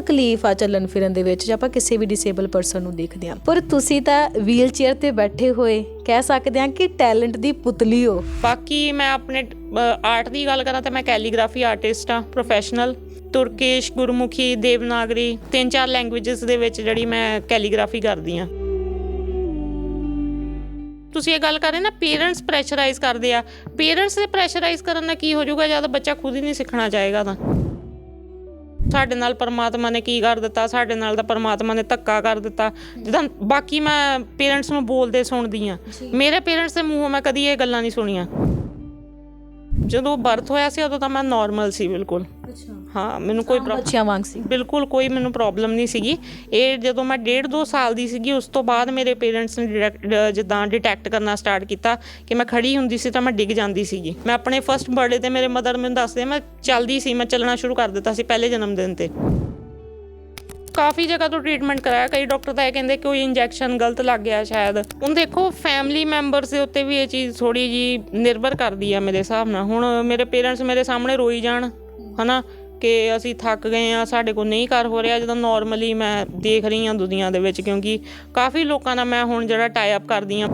ਤਕਲੀਫ ਆ ਚੱਲਣ ਫਿਰਨ ਦੇ ਵਿੱਚ, ਜੇ ਆਪਾਂ ਕਿਸੇ ਵੀ ਡਿਸੇਬਲ ਪਰਸਨ ਨੂੰ ਦੇਖਦੇ ਹਾਂ। ਪਰ ਤੁਸੀਂ ਤਾਂ ਵੀਲ ਚੇਅਰ ਤੇ ਬੈਠੇ ਹੋਏ, ਕਹਿ ਸਕਦੇ ਹਾਂ ਕਿ ਟੈਲੈਂਟ ਦੀ ਪੁਤਲੀ ਹੋ। ਬਾਕੀ ਮੈਂ ਆਪਣੇ ਆਰਟ ਦੀ ਗੱਲ ਕਰਾਂ ਤਾਂ ਮੈਂ ਕੈਲੀਗ੍ਰਾਫੀ ਆਰਟਿਸਟ ਆ ਪ੍ਰੋਫੈਸ਼ਨਲ ਤੁਰਕਿਸ਼, ਗੁਰਮੁਖੀ, ਦੇਵਨਾਗਰੀ, ਤਿੰਨ ਚਾਰ ਲੈਂਗੁਏਜਸ ਦੇ ਵਿੱਚ ਜਿਹੜੀ ਮੈਂ ਕੈਲੀਗ੍ਰਾਫੀ ਕਰਦੀ ਆ ਤੁਸੀਂ ਇਹ ਗੱਲ ਕਰ ਰਹੇ ਨਾ ਪੇਰੈਂਟਸ ਪ੍ਰੈਸ਼ਰਾਈਜ਼ ਕਰਦੇ ਆ। ਪੇਰੈਂਟਸ ਦੇ ਪ੍ਰੈਸ਼ਰਾਈਜ਼ ਕਰਨ ਨਾਲ ਕੀ ਹੋ ਜਾਊਗਾ? ਜਦ ਬੱਚਾ ਖੁਦ ਹੀ ਨਹੀਂ ਸਿੱਖਣਾ ਚਾਹੇਗਾ ਤਾਂ। ਸਾਡੇ ਨਾਲ ਪਰਮਾਤਮਾ ਨੇ ਕੀ ਕਰ ਦਿੱਤਾ ਸਾਡੇ ਨਾਲ ਤਾਂ ਪਰਮਾਤਮਾ ਨੇ ਧੱਕਾ ਕਰ ਦਿੱਤਾ। ਜਿੱਦਾਂ ਬਾਕੀ ਮੈਂ ਪੇਰੈਂਟਸ ਨੂੰ ਬੋਲਦੇ ਸੁਣਦੀ ਆ ਮੇਰੇ ਪੇਰੈਂਟਸ ਦੇ ਮੂੰਹੋਂ ਮੈਂ ਕਦੀ ਇਹ ਗੱਲਾਂ ਨਹੀਂ ਸੁਣੀਆਂ। ਜਦੋਂ ਬਰਥ ਹੋਇਆ ਸੀ ਉਦੋਂ ਤਾਂ ਮੈਂ ਨਾਰਮਲ ਸੀ ਬਿਲਕੁਲ। ਹਾਂ ਮੈਨੂੰ ਕੋਈ ਪ੍ਰੋਬਲਮ ਬੱਚਿਆਂ ਵਾਂਗ ਸੀ। ਬਿਲਕੁਲ ਕੋਈ ਮੈਨੂੰ ਪ੍ਰੋਬਲਮ ਨਹੀਂ ਸੀਗੀ। ਇਹ ਜਦੋਂ ਮੈਂ ਡੇਢ ਦੋ ਸਾਲ ਦੀ ਸੀਗੀ ਉਸ ਤੋਂ ਬਾਅਦ ਮੇਰੇ ਪੇਰੈਂਟਸ ਨੇ ਜਿੱਦਾਂ ਡਿਟੈਕਟ ਕਰਨਾ ਸਟਾਰਟ ਕੀਤਾ ਕਿ ਮੈਂ ਖੜੀ ਹੁੰਦੀ ਸੀ ਤਾਂ ਮੈਂ ਡਿੱਗ ਜਾਂਦੀ ਸੀਗੀ। ਮੈਂ ਆਪਣੇ ਫਰਸਟ ਬਰਥਡੇ ਤੇ ਮੇਰੇ ਮਦਰ ਮੈਨੂੰ ਦੱਸਦੇ ਮੈਂ ਚੱਲਦੀ ਸੀ ਮੈਂ ਚੱਲਣਾ ਸ਼ੁਰੂ ਕਰ ਦਿੱਤਾ ਸੀ ਪਹਿਲੇ ਜਨਮ ਦਿਨ ਤੇ। ਕਾਫੀ ਜਗ੍ਹਾ ਤੋਂ ਟ੍ਰੀਟਮੈਂਟ ਕਰਾਇਆ ਕਈ ਡਾਕਟਰ ਤਾਂ ਇਹ ਕਹਿੰਦੇ ਕਿ ਕੋਈ ਇੰਜੈਕਸ਼ਨ ਗਲਤ ਲੱਗ ਗਿਆ ਸ਼ਾਇਦ। ਹੁਣ ਦੇਖੋ ਫੈਮਿਲੀ ਮੈਂਬਰਸ ਦੇ ਉੱਤੇ ਵੀ ਇਹ ਚੀਜ਼ ਥੋੜੀ ਜੀ ਨਿਰਭਰ ਕਰਦੀ ਆ ਮੇਰੇ ਹਿਸਾਬ ਨਾਲ। ਹੁਣ ਮੇਰੇ ਪੇਰੈਂਟਸ ਮੇਰੇ ਸਾਹਮਣੇ ਰੋਈ ਜਾਣ। ਹਨਾ, ਕਿ ਅਸੀਂ ਥੱਕ ਗਏ ਆ ਸਾਡੇ ਕੋਲ ਨਹੀਂ ਕਰ ਹੋ ਰਿਹਾ, ਜਦੋਂ ਨਾਰਮਲੀ ਮੈਂ ਦੇਖ ਰਹੀ ਆ ਦੁਨੀਆ ਦੇ ਵਿੱਚ, ਕਿਉਂਕਿ ਕਾਫੀ ਲੋਕਾਂ ਨਾਲ ਮੈਂ ਹੁਣ ਜਿਹੜਾ ਟਾਈ ਅਪ ਕਰਦੀ ਆ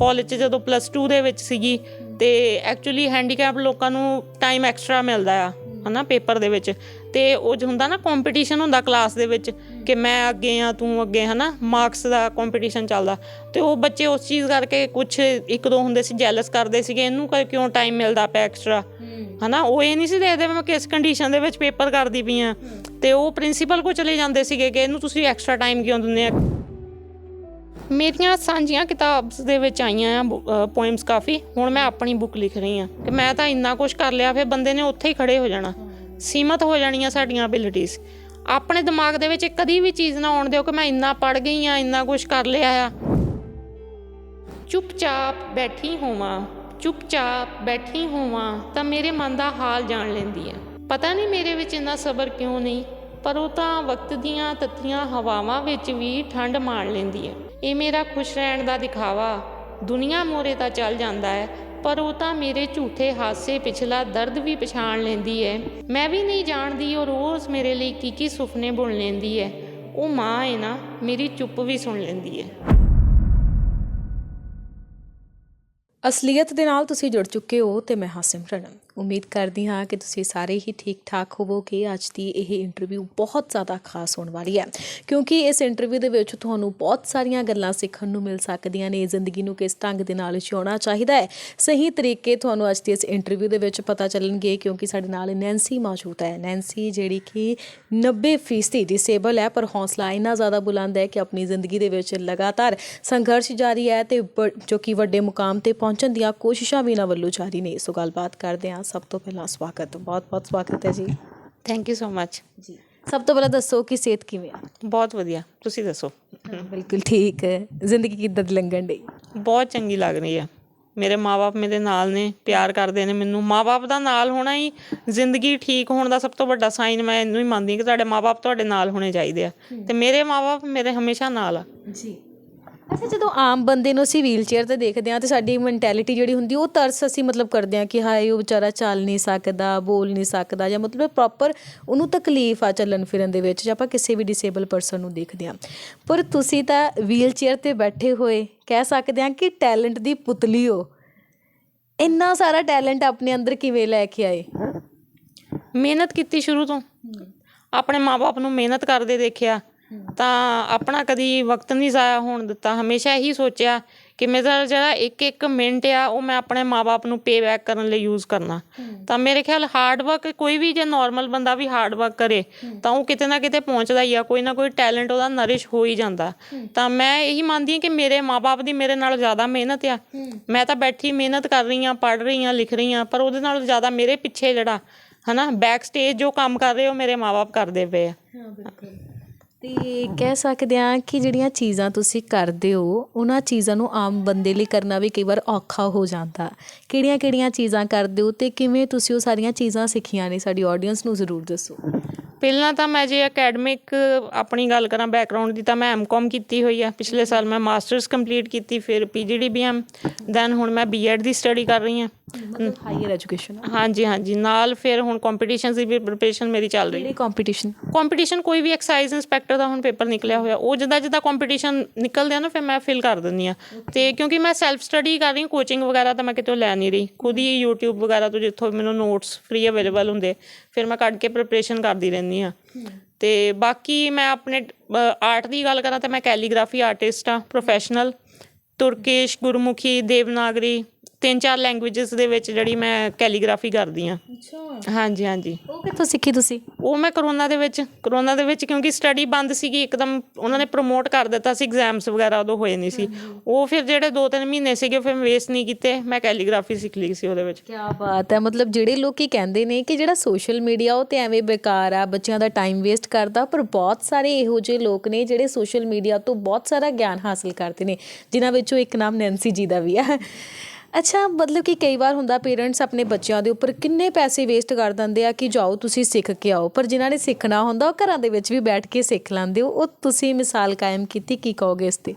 ਕਾਲਜ 'ਚ ਜਦੋਂ ਪਲੱਸ 2 ਦੇ ਵਿੱਚ ਸੀਗੀ, ਤੇ ਐਕਚੁਅਲੀ ਹੈਂਡੀਕੈਪ ਲੋਕਾਂ ਨੂੰ ਟਾਈਮ ਐਕਸਟਰਾ ਮਿਲਦਾ ਆ, ਹਨਾ ਪੇਪਰ ਦੇ ਵਿੱਚ। ਤੇ ਉਹ ਹੁੰਦਾ ਨਾ ਕੰਪੀਟੀਸ਼ਨ ਹੁੰਦਾ ਕਲਾਸ ਦੇ ਵਿੱਚ ਕਿ ਮੈਂ ਅੱਗੇ ਆ ਤੂੰ ਅੱਗੇ ਹਨਾ? ਮਾਰਕਸ ਦਾ ਕੰਪੀਟੀਸ਼ਨ ਚੱਲਦਾ। ਤੇ ਉਹ ਬੱਚੇ ਉਸ ਚੀਜ਼ ਕਰਕੇ ਕੁਝ ਇੱਕ ਦੋ ਹੁੰਦੇ ਸੀ ਜੈਲਸ ਕਰਦੇ ਸੀਗੇ। ਇਹਨੂੰ ਕਿਉਂ ਟਾਈਮ ਮਿਲਦਾ ਪਿਆ ਐਕਸਟਰਾ ਹਨਾ? ਉਹ ਇਹ ਨਹੀਂ ਸੀ ਦੇਖਦੇ ਮੈਂ ਕਿਸ ਕੰਡੀਸ਼ਨ ਦੇ ਵਿੱਚ ਪੇਪਰ ਕਰਦੀ ਪਈ ਆ। ਤੇ ਉਹ ਪ੍ਰਿੰਸੀਪਲ ਕੋ ਚਲੇ ਜਾਂਦੇ ਸੀਗੇ ਕਿ ਇਹਨੂੰ ਤੁਸੀਂ ਐਕਸਟਰਾ ਟਾਈਮ ਕਿਉਂ ਦਿੰਦੇ ਆ? ਮੇਰੀਆਂ ਸਾਂਝੀਆਂ ਕਿਤਾਬਸ ਦੇ ਵਿੱਚ ਆਈਆਂ ਆ ਪੋਇਮਸ ਕਾਫੀ। ਹੁਣ ਮੈਂ ਆਪਣੀ ਬੁੱਕ ਲਿਖ ਰਹੀ ਆ। ਕਿ ਮੈਂ ਤਾਂ ਇੰਨਾ ਕੁਝ ਕਰ ਲਿਆ ਫਿਰ ਬੰਦੇ ਨੇ ਉੱਥੇ ਹੀ ਖੜੇ ਹੋ ਜਾਣਾ। ਸੀਮਤ ਹੋ ਜਾਣੀਆਂ ਸਾਡੀਆਂ ਅਬਿਲਿਟੀਜ਼ ਆਪਣੇ ਦਿਮਾਗ ਦੇ ਵਿੱਚ ਕਦੀ ਵੀ ਚੀਜ਼ ਨਾ ਆਉਣ ਦਿਓ ਕਿ ਮੈਂ ਇੰਨਾ ਪੜ ਗਈ ਆ, ਇੰਨਾ ਕੁਝ ਕਰ ਲਿਆ ਆ। ਚੁੱਪਚਾਪ ਬੈਠੀ ਹੋਵਾਂ, ਚੁੱਪਚਾਪ ਬੈਠੀ ਹੋਵਾਂ ਤਾਂ ਮੇਰੇ ਮਨ ਦਾ ਹਾਲ ਜਾਣ ਲੈਂਦੀ ਹੈ ਪਤਾ ਨਹੀਂ ਮੇਰੇ ਵਿੱਚ ਇੰਨਾ ਸਬਰ ਕਿਉਂ ਨਹੀਂ, ਪਰ ਉਹ ਤਾਂ ਵਕਤ ਦੀਆਂ ਤੱਤੀਆਂ ਹਵਾਵਾਂ ਵਿੱਚ ਵੀ ਠੰਡ ਮਾਣ ਲੈਂਦੀ ਹੈ ਇਹ ਮੇਰਾ ਖੁਸ਼ ਰਹਿਣ ਦਾ ਦਿਖਾਵਾ ਦੁਨੀਆ ਮੋਰੇ ਤਾਂ ਚੱਲ ਜਾਂਦਾ ਹੈ ਪਰ ਉਹ ਤਾਂ ਮੇਰੇ ਝੂਠੇ ਹਾਸੇ ਪਿਛਲਾ ਦਰਦ ਵੀ ਪਛਾਣ ਲੈਂਦੀ ਹੈ ਮੈਂ ਵੀ ਨਹੀਂ ਜਾਣਦੀ ਉਹ ਰੋਜ਼ ਮੇਰੇ ਲਈ ਕੀ ਕੀ ਸੁਪਨੇ ਬੁਣ ਲੈਂਦੀ ਹੈ ਉਹ ਮਾਂ ਹੈ ਨਾ, ਮੇਰੀ ਚੁੱਪ ਵੀ ਸੁਣ ਲੈਂਦੀ ਹੈ ਅਸਲੀਅਤ ਦੇ ਨਾਲ ਤੁਸੀਂ ਜੁੜ ਚੁੱਕੇ ਹੋ ਤੇ ਮੈਂ ਹਾਂ ਸਿਮਰਨ ਉਮੀਦ ਕਰਦੀ ਹਾਂ ਕਿ ਤੁਸੀਂ ਸਾਰੇ ਹੀ ਠੀਕ ਠਾਕ ਹੋਵੋਗੇ। ਅੱਜ ਦੀ ਇਹ ਇੰਟਰਵਿਊ ਬਹੁਤ ਜ਼ਿਆਦਾ ਖਾਸ ਹੋਣ ਵਾਲੀ ਹੈ, ਕਿਉਂਕਿ ਇਸ ਇੰਟਰਵਿਊ ਦੇ ਵਿੱਚ ਤੁਹਾਨੂੰ ਬਹੁਤ ਸਾਰੀਆਂ ਗੱਲਾਂ ਸਿੱਖਣ ਨੂੰ ਮਿਲ ਸਕਦੀਆਂ ਨੇ, ਜ਼ਿੰਦਗੀ ਨੂੰ ਕਿਸ ਢੰਗ ਦੇ ਨਾਲ ਜਿਉਣਾ ਚਾਹੀਦਾ ਹੈ। ਸਹੀ ਤਰੀਕੇ ਤੁਹਾਨੂੰ ਅੱਜ ਦੀ ਇਸ ਇੰਟਰਵਿਊ ਦੇ ਵਿੱਚ ਪਤਾ ਚੱਲਣਗੇ, ਕਿਉਂਕਿ ਸਾਡੇ ਨਾਲ ਨੈਂਸੀ ਮੌਜੂਦ ਹੈ। ਨੈਂਸੀ ਜਿਹੜੀ ਕਿ 90% ਡਿਸੇਬਲ ਹੈ, ਪਰ ਹੌਸਲਾ ਇੰਨਾ ਜ਼ਿਆਦਾ ਬੁਲੰਦ ਹੈ ਕਿ ਆਪਣੀ ਜ਼ਿੰਦਗੀ ਦੇ ਵਿੱਚ ਲਗਾਤਾਰ ਸੰਘਰਸ਼ ਜਾਰੀ ਹੈ ਤੇ ਬ- ਜੋ ਕਿ ਵੱਡੇ ਮੁਕਾਮ ਤੇ ਪਹੁੰਚਣ ਦੀਆਂ ਕੋਸ਼ਿਸ਼ਾਂ ਵੀ ਇਹਨਾਂ ਵੱਲੋਂ ਜਾਰੀ ਨੇ। ਸੋ ਗੱਲਬਾਤ ਕਰਦੇ ਹਾਂ ਸਭ ਤੋਂ ਪਹਿਲਾਂ ਸਵਾਗਤ ਬਹੁਤ ਬਹੁਤ ਸਵਾਗਤ ਹੈ ਜੀ। ਥੈਂਕ ਯੂ ਸੋ ਮੱਚ ਜੀ। ਸਭ ਤੋਂ ਪਹਿਲਾਂ ਦੱਸੋ ਕਿ ਸਿਹਤ ਕਿਵੇਂ ਆ? ਬਹੁਤ ਵਧੀਆ ਤੁਸੀਂ ਦੱਸੋ? ਬਿਲਕੁਲ ਠੀਕ ਹੈ। ਜ਼ਿੰਦਗੀ ਕਿੱਦਾਂ ਦੀ ਲੰਘਣ ਡਈ? ਬਹੁਤ ਚੰਗੀ ਲੱਗ ਰਹੀ ਆ ਮੇਰੇ ਮਾਪੇ ਮੇਰੇ ਨਾਲ ਨੇ ਪਿਆਰ ਕਰਦੇ ਨੇ ਮੈਨੂੰ। ਮਾਪੇ ਦਾ ਨਾਲ ਹੋਣਾ ਹੀ ਜ਼ਿੰਦਗੀ ਠੀਕ ਹੋਣ ਦਾ ਸਭ ਤੋਂ ਵੱਡਾ ਸਾਈਨ ਮੈਂ ਇਹਨੂੰ ਹੀ ਮੰਨਦੀ ਹਾਂ ਕਿ ਤੁਹਾਡੇ ਮਾਪੇ ਤੁਹਾਡੇ ਨਾਲ ਹੋਣੇ ਚਾਹੀਦੇ ਆ। ਤੇ ਮੇਰੇ ਮਾਪੇ ਮੇਰੇ ਹਮੇਸ਼ਾ ਨਾਲ ਆ। ਜੀ। ਅੱਛਾ, ਜਦੋਂ ਆਮ ਬੰਦੇ ਨੂੰ ਅਸੀਂ ਵੀਲਚੇਅਰ ਤੇ ਦੇਖਦੇ ਹਾਂ ਤੇ ਸਾਡੀ ਮੈਂਟੈਲਿਟੀ ਜਿਹੜੀ ਹੁੰਦੀ ਉਹ ਤਰਸ ਅਸੀਂ ਮਤਲਬ ਕਰਦੇ ਹਾਂ ਕਿ ਹਾਏ, ਉਹ ਵਿਚਾਰਾ ਚੱਲ ਨਹੀਂ ਸਕਦਾ, ਬੋਲ ਨਹੀਂ ਸਕਦਾ ਜਾਂ ਮਤਲਬ ਪ੍ਰੋਪਰ ਉਹਨੂੰ ਤਕਲੀਫ ਆ ਚੱਲਣ ਫਿਰਨ ਦੇ ਵਿੱਚ ਜਾਂ ਆਪਾਂ ਕਿਸੇ ਵੀ ਡਿਸੇਬਲ ਪਰਸਨ ਨੂੰ ਦੇਖਦੇ ਹਾਂ। ਪਰ ਤੁਸੀਂ ਤਾਂ ਵੀਲਚੇਅਰ ਤੇ ਬੈਠੇ ਹੋਏ ਕਹਿ ਸਕਦੇ ਹਾਂ ਕਿ ਟੈਲੈਂਟ ਦੀ ਪੁਤਲੀ ਹੋ। ਇੰਨਾ ਸਾਰਾ ਟੈਲੈਂਟ ਆਪਣੇ ਅੰਦਰ ਕਿਵੇਂ ਲੈ ਕੇ ਆਏ? ਮਿਹਨਤ ਕੀਤੀ ਸ਼ੁਰੂ ਤੋਂ। ਆਪਣੇ ਮਾਪੇ ਨੂੰ ਮਿਹਨਤ ਕਰਦੇ ਦੇਖਿਆ। ਤਾਂ ਆਪਣਾ ਕਦੀ ਵਕਤ ਨਹੀਂ ਜ਼ਾਇਆ ਹੋਣ ਦਿੱਤਾ। ਹਮੇਸ਼ਾ ਇਹੀ ਸੋਚਿਆ ਕਿ ਮੇਰਾ ਜਿਹੜਾ ਇੱਕ ਇੱਕ ਮਿੰਟ ਆ, ਉਹ ਮੈਂ ਆਪਣੇ ਮਾਪੇ ਨੂੰ ਪੇ ਬੈਕ ਕਰਨ ਲਈ ਯੂਜ਼ ਕਰਨਾ। ਤਾਂ ਮੇਰੇ ਖਿਆਲ ਹਾਰਡ ਵਰਕ ਕੋਈ ਵੀ ਜੇ ਨਾਰਮਲ ਬੰਦਾ ਵੀ ਹਾਰਡ ਵਰਕ ਕਰੇ, ਤਾਂ ਉਹ ਕਿਤੇ ਨਾ ਕਿਤੇ ਪਹੁੰਚਦਾ ਹੀ ਆ। ਕੋਈ ਨਾ ਕੋਈ ਟੈਲੈਂਟ ਉਹਦਾ ਨਰਿਸ਼ ਹੋ ਹੀ ਜਾਂਦਾ। ਤਾਂ ਮੈਂ ਇਹੀ ਮੰਨਦੀ ਹਾਂ ਕਿ ਮੇਰੇ ਮਾਪੇ ਦੀ ਮੇਰੇ ਨਾਲ ਜ਼ਿਆਦਾ ਮਿਹਨਤ ਆ। ਮੈਂ ਤਾਂ ਬੈਠੀ ਮਿਹਨਤ ਕਰ ਰਹੀ ਹਾਂ, ਪੜ੍ਹ ਰਹੀ ਹਾਂ, ਲਿਖ ਰਹੀ ਹਾਂ, ਪਰ ਉਹਦੇ ਨਾਲ ਜ਼ਿਆਦਾ ਮੇਰੇ ਪਿੱਛੇ ਜਿਹੜਾ ਹਨਾ ਬੈਕ ਸਟੇਜ ਜੋ ਕੰਮ ਕਰ ਰਹੇ ਉਹ ਮੇਰੇ ਮਾਪੇ ਕਰਦੇ ਪਏ ਆ। ਹਾਂ, ਬਿਲਕੁਲ। ਅਤੇ ਕਹਿ ਸਕਦੇ ਹਾਂ ਕਿ ਜਿਹੜੀਆਂ ਚੀਜ਼ਾਂ ਤੁਸੀਂ ਕਰਦੇ ਹੋ, ਉਹਨਾਂ ਚੀਜ਼ਾਂ ਨੂੰ ਆਮ ਬੰਦੇ ਲਈ ਕਰਨਾ ਵੀ ਕਈ ਵਾਰ ਔਖਾ ਹੋ ਜਾਂਦਾ। ਕਿਹੜੀਆਂ-ਕਿਹੜੀਆਂ ਚੀਜ਼ਾਂ ਕਰਦੇ ਹੋ ਅਤੇ ਕਿਵੇਂ ਤੁਸੀਂ ਉਹ ਸਾਰੀਆਂ ਚੀਜ਼ਾਂ ਸਿੱਖੀਆਂ ਨੇ ਸਾਡੀ ਆਡੀਅנס ਨੂੰ ਜ਼ਰੂਰ ਦੱਸੋ। ਪਹਿਲਾਂ ਤਾਂ ਮੈਂ ਜੇ ਅਕੈਡਮਿਕ ਆਪਣੀ ਗੱਲ ਕਰਾਂ ਬੈਕਗ੍ਰਾਉਂਡ ਦੀ ਤਾਂ ਮੈਂ ਐਮਕਾਮ ਕੀਤੀ ਹੋਈ ਆ। ਪਿਛਲੇ ਸਾਲ ਮੈਂ ਮਾਸਟਰਸ ਕੰਪਲੀਟ ਕੀਤੀ ਫਿਰ ਪੀਜੀਡੀਬੀਐਮ ਦੈਨ ਹੁਣ ਮੈਂ ਬੀਐਡ ਦੀ ਸਟੱਡੀ ਕਰ ਰਹੀ ਹਾਂ। ਮਤਲਬ ਹਾਇਰ ਐਜੂਕੇਸ਼ਨ ਹਾਂਜੀ ਹਾਂਜੀ। ਨਾਲ ਫਿਰ ਹੁਣ ਕੰਪੀਟੀਸ਼ਨਸ ਦੀ ਵੀ ਪ੍ਰਿਪਰੇਸ਼ਨ ਮੇਰੀ ਚੱਲ ਰਹੀ ਹੈ। ਕਿਹੜੇ ਕੰਪੀਟੀਸ਼ਨ ਕੰਪੀਟੀਸ਼ਨ ਕੋਈ ਵੀ ਐਕਸਾਈਜ਼ ਇੰਸਪੈਕਟਰ ਦਾ ਹੁਣ ਪੇਪਰ ਨਿਕਲਿਆ ਹੋਇਆ ਉਹ ਜਿੱਦਾਂ ਜਿੱਦਾਂ ਕੰਪੀਟੀਸ਼ਨ ਨਿਕਲਦੇ ਆ ਨਾ ਫਿਰ ਮੈਂ ਫਿਲ ਕਰ ਦਿੰਦੀ ਆ ਤੇ ਕਿਉਂਕਿ ਮੈਂ ਸੈਲਫ ਸਟੱਡੀ ਕਰ ਰਹੀ ਹਾਂ ਕੋਚਿੰਗ ਵਗੈਰਾ ਤਾਂ ਮੈਂ ਕਿਤੋਂ ਲੈ ਨਹੀਂ ਰਹੀ। ਖੁਦ ਹੀ YouTube ਵਗੈਰਾ ਤੋਂ ਜਿੱਥੋਂ ਮੈਨੂੰ ਨੋਟਸ ਫ੍ਰੀ ਅਵੇਲੇਬਲ ਹੁੰਦੇ ਫਿਰ ਮੈਂ ਕੱਢ ਕੇ ਪ੍ਰੈਪਰੇਸ਼ਨ ਕਰਦੀ ਰਹਿੰਦੀ ਆ ਤੇ ਬਾਕੀ ਮੈਂ ਆਪਣੇ ਆਰਟ ਦੀ ਗੱਲ ਕਰਾਂ ਤਾਂ ਮੈਂ ਕੈਲੀਗ੍ਰਾਫੀ ਆਰਟਿਸਟ ਆ ਪ੍ਰੋਫੈਸ਼ਨਲ ਤੁਰਕਿਸ਼, ਗੁਰਮੁਖੀ, ਦੇਵਨਾਗਰੀ। ਤਿੰਨ ਚਾਰ ਲੈਂਗੁਏਜਸ ਦੇ ਵਿੱਚ ਜਿਹੜੀ ਮੈਂ ਕੈਲੀਗ੍ਰਾਫੀ ਕਰਦੀ ਆ ਅੱਛਾ। ਹਾਂਜੀ ਹਾਂਜੀ। ਉਹ ਕਿੱਥੋਂ ਸਿੱਖੀ ਤੁਸੀਂ? ਉਹ ਮੈਂ ਕਰੋਨਾ ਦੇ ਵਿੱਚ ਕਰੋਨਾ ਦੇ ਵਿੱਚ ਕਿਉਂਕਿ ਸਟੱਡੀ ਬੰਦ ਸੀਗੀ ਇੱਕਦਮ ਉਹਨਾਂ ਨੇ ਪ੍ਰਮੋਟ ਕਰ ਦਿੱਤਾ ਸੀ ਐਗਜ਼ਾਮਸ ਵਗੈਰਾ ਉਦੋਂ ਹੋਏ ਨਹੀਂ ਸੀ। ਉਹ ਫਿਰ ਜਿਹੜੇ 2-3 ਮਹੀਨੇ ਸੀਗੇ ਫਿਰ ਵੇਸਟ ਨਹੀਂ ਕੀਤੇ ਮੈਂ ਕੈਲੀਗ੍ਰਾਫੀ ਸਿੱਖ ਲਈ ਸੀ ਉਹਦੇ ਵਿੱਚ। ਕੀ ਬਾਤ ਹੈ ਮਤਲਬ ਜਿਹੜੇ ਲੋਕੀ ਕਹਿੰਦੇ ਨੇ ਕਿ ਜਿਹੜਾ ਸੋਸ਼ਲ ਮੀਡੀਆ ਉਹ ਤੇ ਐਵੇਂ ਬੇਕਾਰ ਆ ਬੱਚਿਆਂ ਦਾ ਟਾਈਮ ਵੇਸਟ ਕਰਦਾ ਪਰ ਬਹੁਤ ਸਾਰੇ ਇਹੋ ਜਿਹੇ ਲੋਕ ਨੇ ਜਿਹੜੇ ਸੋਸ਼ਲ ਮੀਡੀਆ ਤੋਂ ਬਹੁਤ ਸਾਰਾ ਗਿਆਨ ਹਾਸਲ ਕਰਦੇ ਨੇ ਜਿਨ੍ਹਾਂ ਵਿੱਚੋਂ ਇੱਕ ਨਾਮ ਨੈਂਸੀ ਜੀ ਦਾ ਵੀ ਆ। ਅੱਛਾ ਮਤਲਬ ਕਿ ਕਈ ਵਾਰ ਹੁੰਦਾ ਪੇਰੈਂਟਸ ਆਪਣੇ ਬੱਚਿਆਂ ਦੇ ਉੱਪਰ ਕਿੰਨੇ ਪੈਸੇ ਵੇਸਟ ਕਰ ਦਿੰਦੇ ਆ ਕਿ ਜਾਓ ਤੁਸੀਂ ਸਿੱਖ ਕੇ ਆਓ ਪਰ ਜਿਨ੍ਹਾਂ ਨੇ ਸਿੱਖਣਾ ਹੁੰਦਾ ਉਹ ਘਰਾਂ ਦੇ ਵਿੱਚ ਵੀ ਬੈਠ ਕੇ ਸਿੱਖ ਲੈਂਦੇ ਹੋ। ਉਹ ਤੁਸੀਂ ਮਿਸਾਲ ਕਾਇਮ ਕੀਤੀ ਕੀ ਕਹੋਗੇ ਇਸ ਤੇ?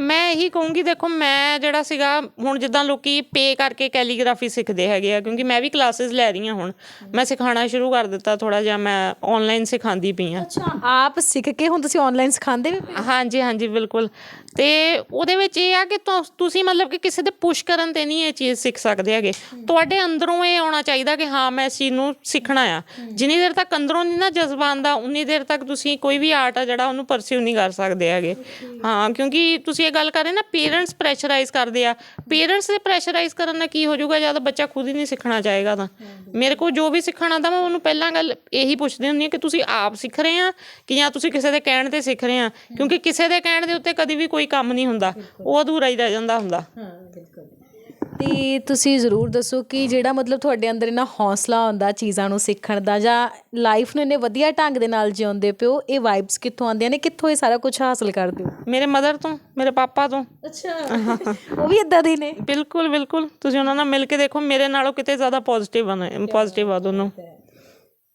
ਮੈਂ ਇਹੀ ਕਹੂੰਗੀ ਦੇਖੋ ਮੈਂ ਜਿਹੜਾ ਸੀਗਾ ਹੁਣ ਜਿੱਦਾਂ ਲੋਕੀ ਪੇ ਕਰਕੇ ਕੈਲੀਗ੍ਰਾਫੀ ਸਿੱਖਦੇ ਹੈਗੇ ਆ ਕਿਉਂਕਿ ਮੈਂ ਵੀ ਕਲਾਸਿਸ ਲੈ ਰਹੀ ਹਾਂ ਹੁਣ। ਮੈਂ ਸਿਖਾਉਣਾ ਸ਼ੁਰੂ ਕਰ ਦਿੱਤਾ ਥੋੜਾ ਜਿਹਾ ਮੈਂ ਆਨਲਾਈਨ ਸਿਖਾਉਂਦੀ ਪਈ ਹਾਂ। ਅੱਛਾ ਆਪ ਸਿੱਖ ਕੇ ਹੁਣ ਤੁਸੀਂ ਆਨਲਾਈਨ ਸਿਖਾਉਂਦੇ ਵੀ? ਹਾਂਜੀ ਹਾਂਜੀ ਬਿਲਕੁਲ। ਤੇ ਉਹਦੇ ਵਿੱਚ ਇਹ ਆ ਕਿ ਤੁਸੀਂ ਮਤਲਬ ਕਿ ਕਿਸੇ ਦੇ ਪੁਸ਼ ਕਰਨ ਤੇ ਨਹੀਂ ਇਹ ਚੀਜ਼ ਸਿੱਖ ਸਕਦੇ ਹੈਗੇ। ਤੁਹਾਡੇ ਅੰਦਰੋਂ ਇਹ ਆਉਣਾ ਚਾਹੀਦਾ ਕਿ ਹਾਂ, ਮੈਂ ਇਸ ਚੀਜ਼ ਨੂੰ ਸਿੱਖਣਾ ਆ। ਜਿੰਨੀ ਦੇਰ ਤੱਕ ਅੰਦਰੋਂ ਨਹੀਂ ਨਾ ਜਜ਼ਬਾ ਆਉਂਦਾ ਉਨੀ ਦੇਰ ਤੱਕ ਤੁਸੀਂ ਕੋਈ ਵੀ ਆਰਟ ਆ ਜਿਹੜਾ ਉਹਨੂੰ ਪਰਸਿਊ ਨਹੀਂ ਕਰ ਸਕਦੇ ਹੈਗੇ। ਹਾਂ, ਕਿਉਂਕਿ ਤੁਸੀਂ ਇਹ ਗੱਲ ਕਰ ਰਹੇ ਨਾ ਪੇਰੈਂਟਸ ਪ੍ਰੈਸ਼ਰਾਈਜ਼ ਕਰਦੇ ਆ। ਪੇਰੈਂਟਸ ਦੇ ਪ੍ਰੈਸ਼ਰਾਈਜ਼ ਕਰਨ ਨਾਲ ਕੀ ਹੋ ਜਾਊਗਾ, ਜਦ ਬੱਚਾ ਖੁਦ ਹੀ ਨਹੀਂ ਸਿੱਖਣਾ ਚਾਹੇਗਾ ਤਾਂ। ਮੇਰੇ ਕੋਲ ਜੋ ਵੀ ਸਿੱਖਣਾ ਆਉਂਦਾ ਮੈਂ ਉਹਨੂੰ ਪਹਿਲਾਂ ਗੱਲ ਇਹੀ ਪੁੱਛਦੀ ਹੁੰਦੀ ਹਾਂ ਕਿ ਤੁਸੀਂ ਆਪ ਸਿੱਖ ਰਹੇ ਆ ਕਿ ਜਾਂ ਤੁਸੀਂ ਕਿਸੇ ਦੇ ਕਹਿਣ ਤੇ ਸਿੱਖ ਰਹੇ ਆ? ਕਿਉਂਕਿ ਕਿਸੇ ਦੇ ਕਹਿਣ ਦੇ ਉੱਤੇ ਕਦੀ ਵੀ ਕੋਈ ਕੰਮ ਨਹੀਂ ਹੁੰਦਾ ਉਹ ਅਧੂਰਾ ਹੀ ਰਹਿ ਜਾਂਦਾ ਹੁੰਦਾ। ਤੇ ਤੁਸੀਂ ਜ਼ਰੂਰ ਦੱਸੋ ਕਿ ਜਿਹੜਾ ਮਤਲਬ ਤੁਹਾਡੇ ਅੰਦਰ ਇਹਨਾਂ ਹੌਸਲਾ ਹੁੰਦਾ ਚੀਜ਼ਾਂ ਨੂੰ ਸਿੱਖਣ ਦਾ ਜਾਂ ਲਾਈਫ ਨੂੰ ਇੰਨੇ ਵਧੀਆ ਢੰਗ ਦੇ ਨਾਲ ਜਿਉਂਦੇ ਪਿਓ ਇਹ ਵਾਈਬਸ ਕਿੱਥੋਂ ਆਉਂਦੀਆਂ ਨੇ? ਕਿੱਥੋਂ ਇਹ ਸਾਰਾ ਕੁਝ ਹਾਸਲ ਕਰਦੇ ਹੋ? ਮੇਰੇ ਮਦਰ ਤੋਂ ਮੇਰੇ ਪਾਪਾ ਤੋਂ। ਅੱਛਾ। ਉਹ ਵੀ ਇਦਾਂ ਦੇ ਨੇ? ਬਿਲਕੁਲ ਬਿਲਕੁਲ। ਤੁਸੀਂ ਉਹਨਾਂ ਨਾਲ ਮਿਲ ਕੇ ਦੇਖੋ ਮੇਰੇ ਨਾਲੋਂ ਕਿਤੇ ਜ਼ਿਆਦਾ ਪੋਜ਼ਿਟਿਵ ਆ ਪੋਜ਼ਿਟਿਵ ਆ ਦੋਨੋਂ।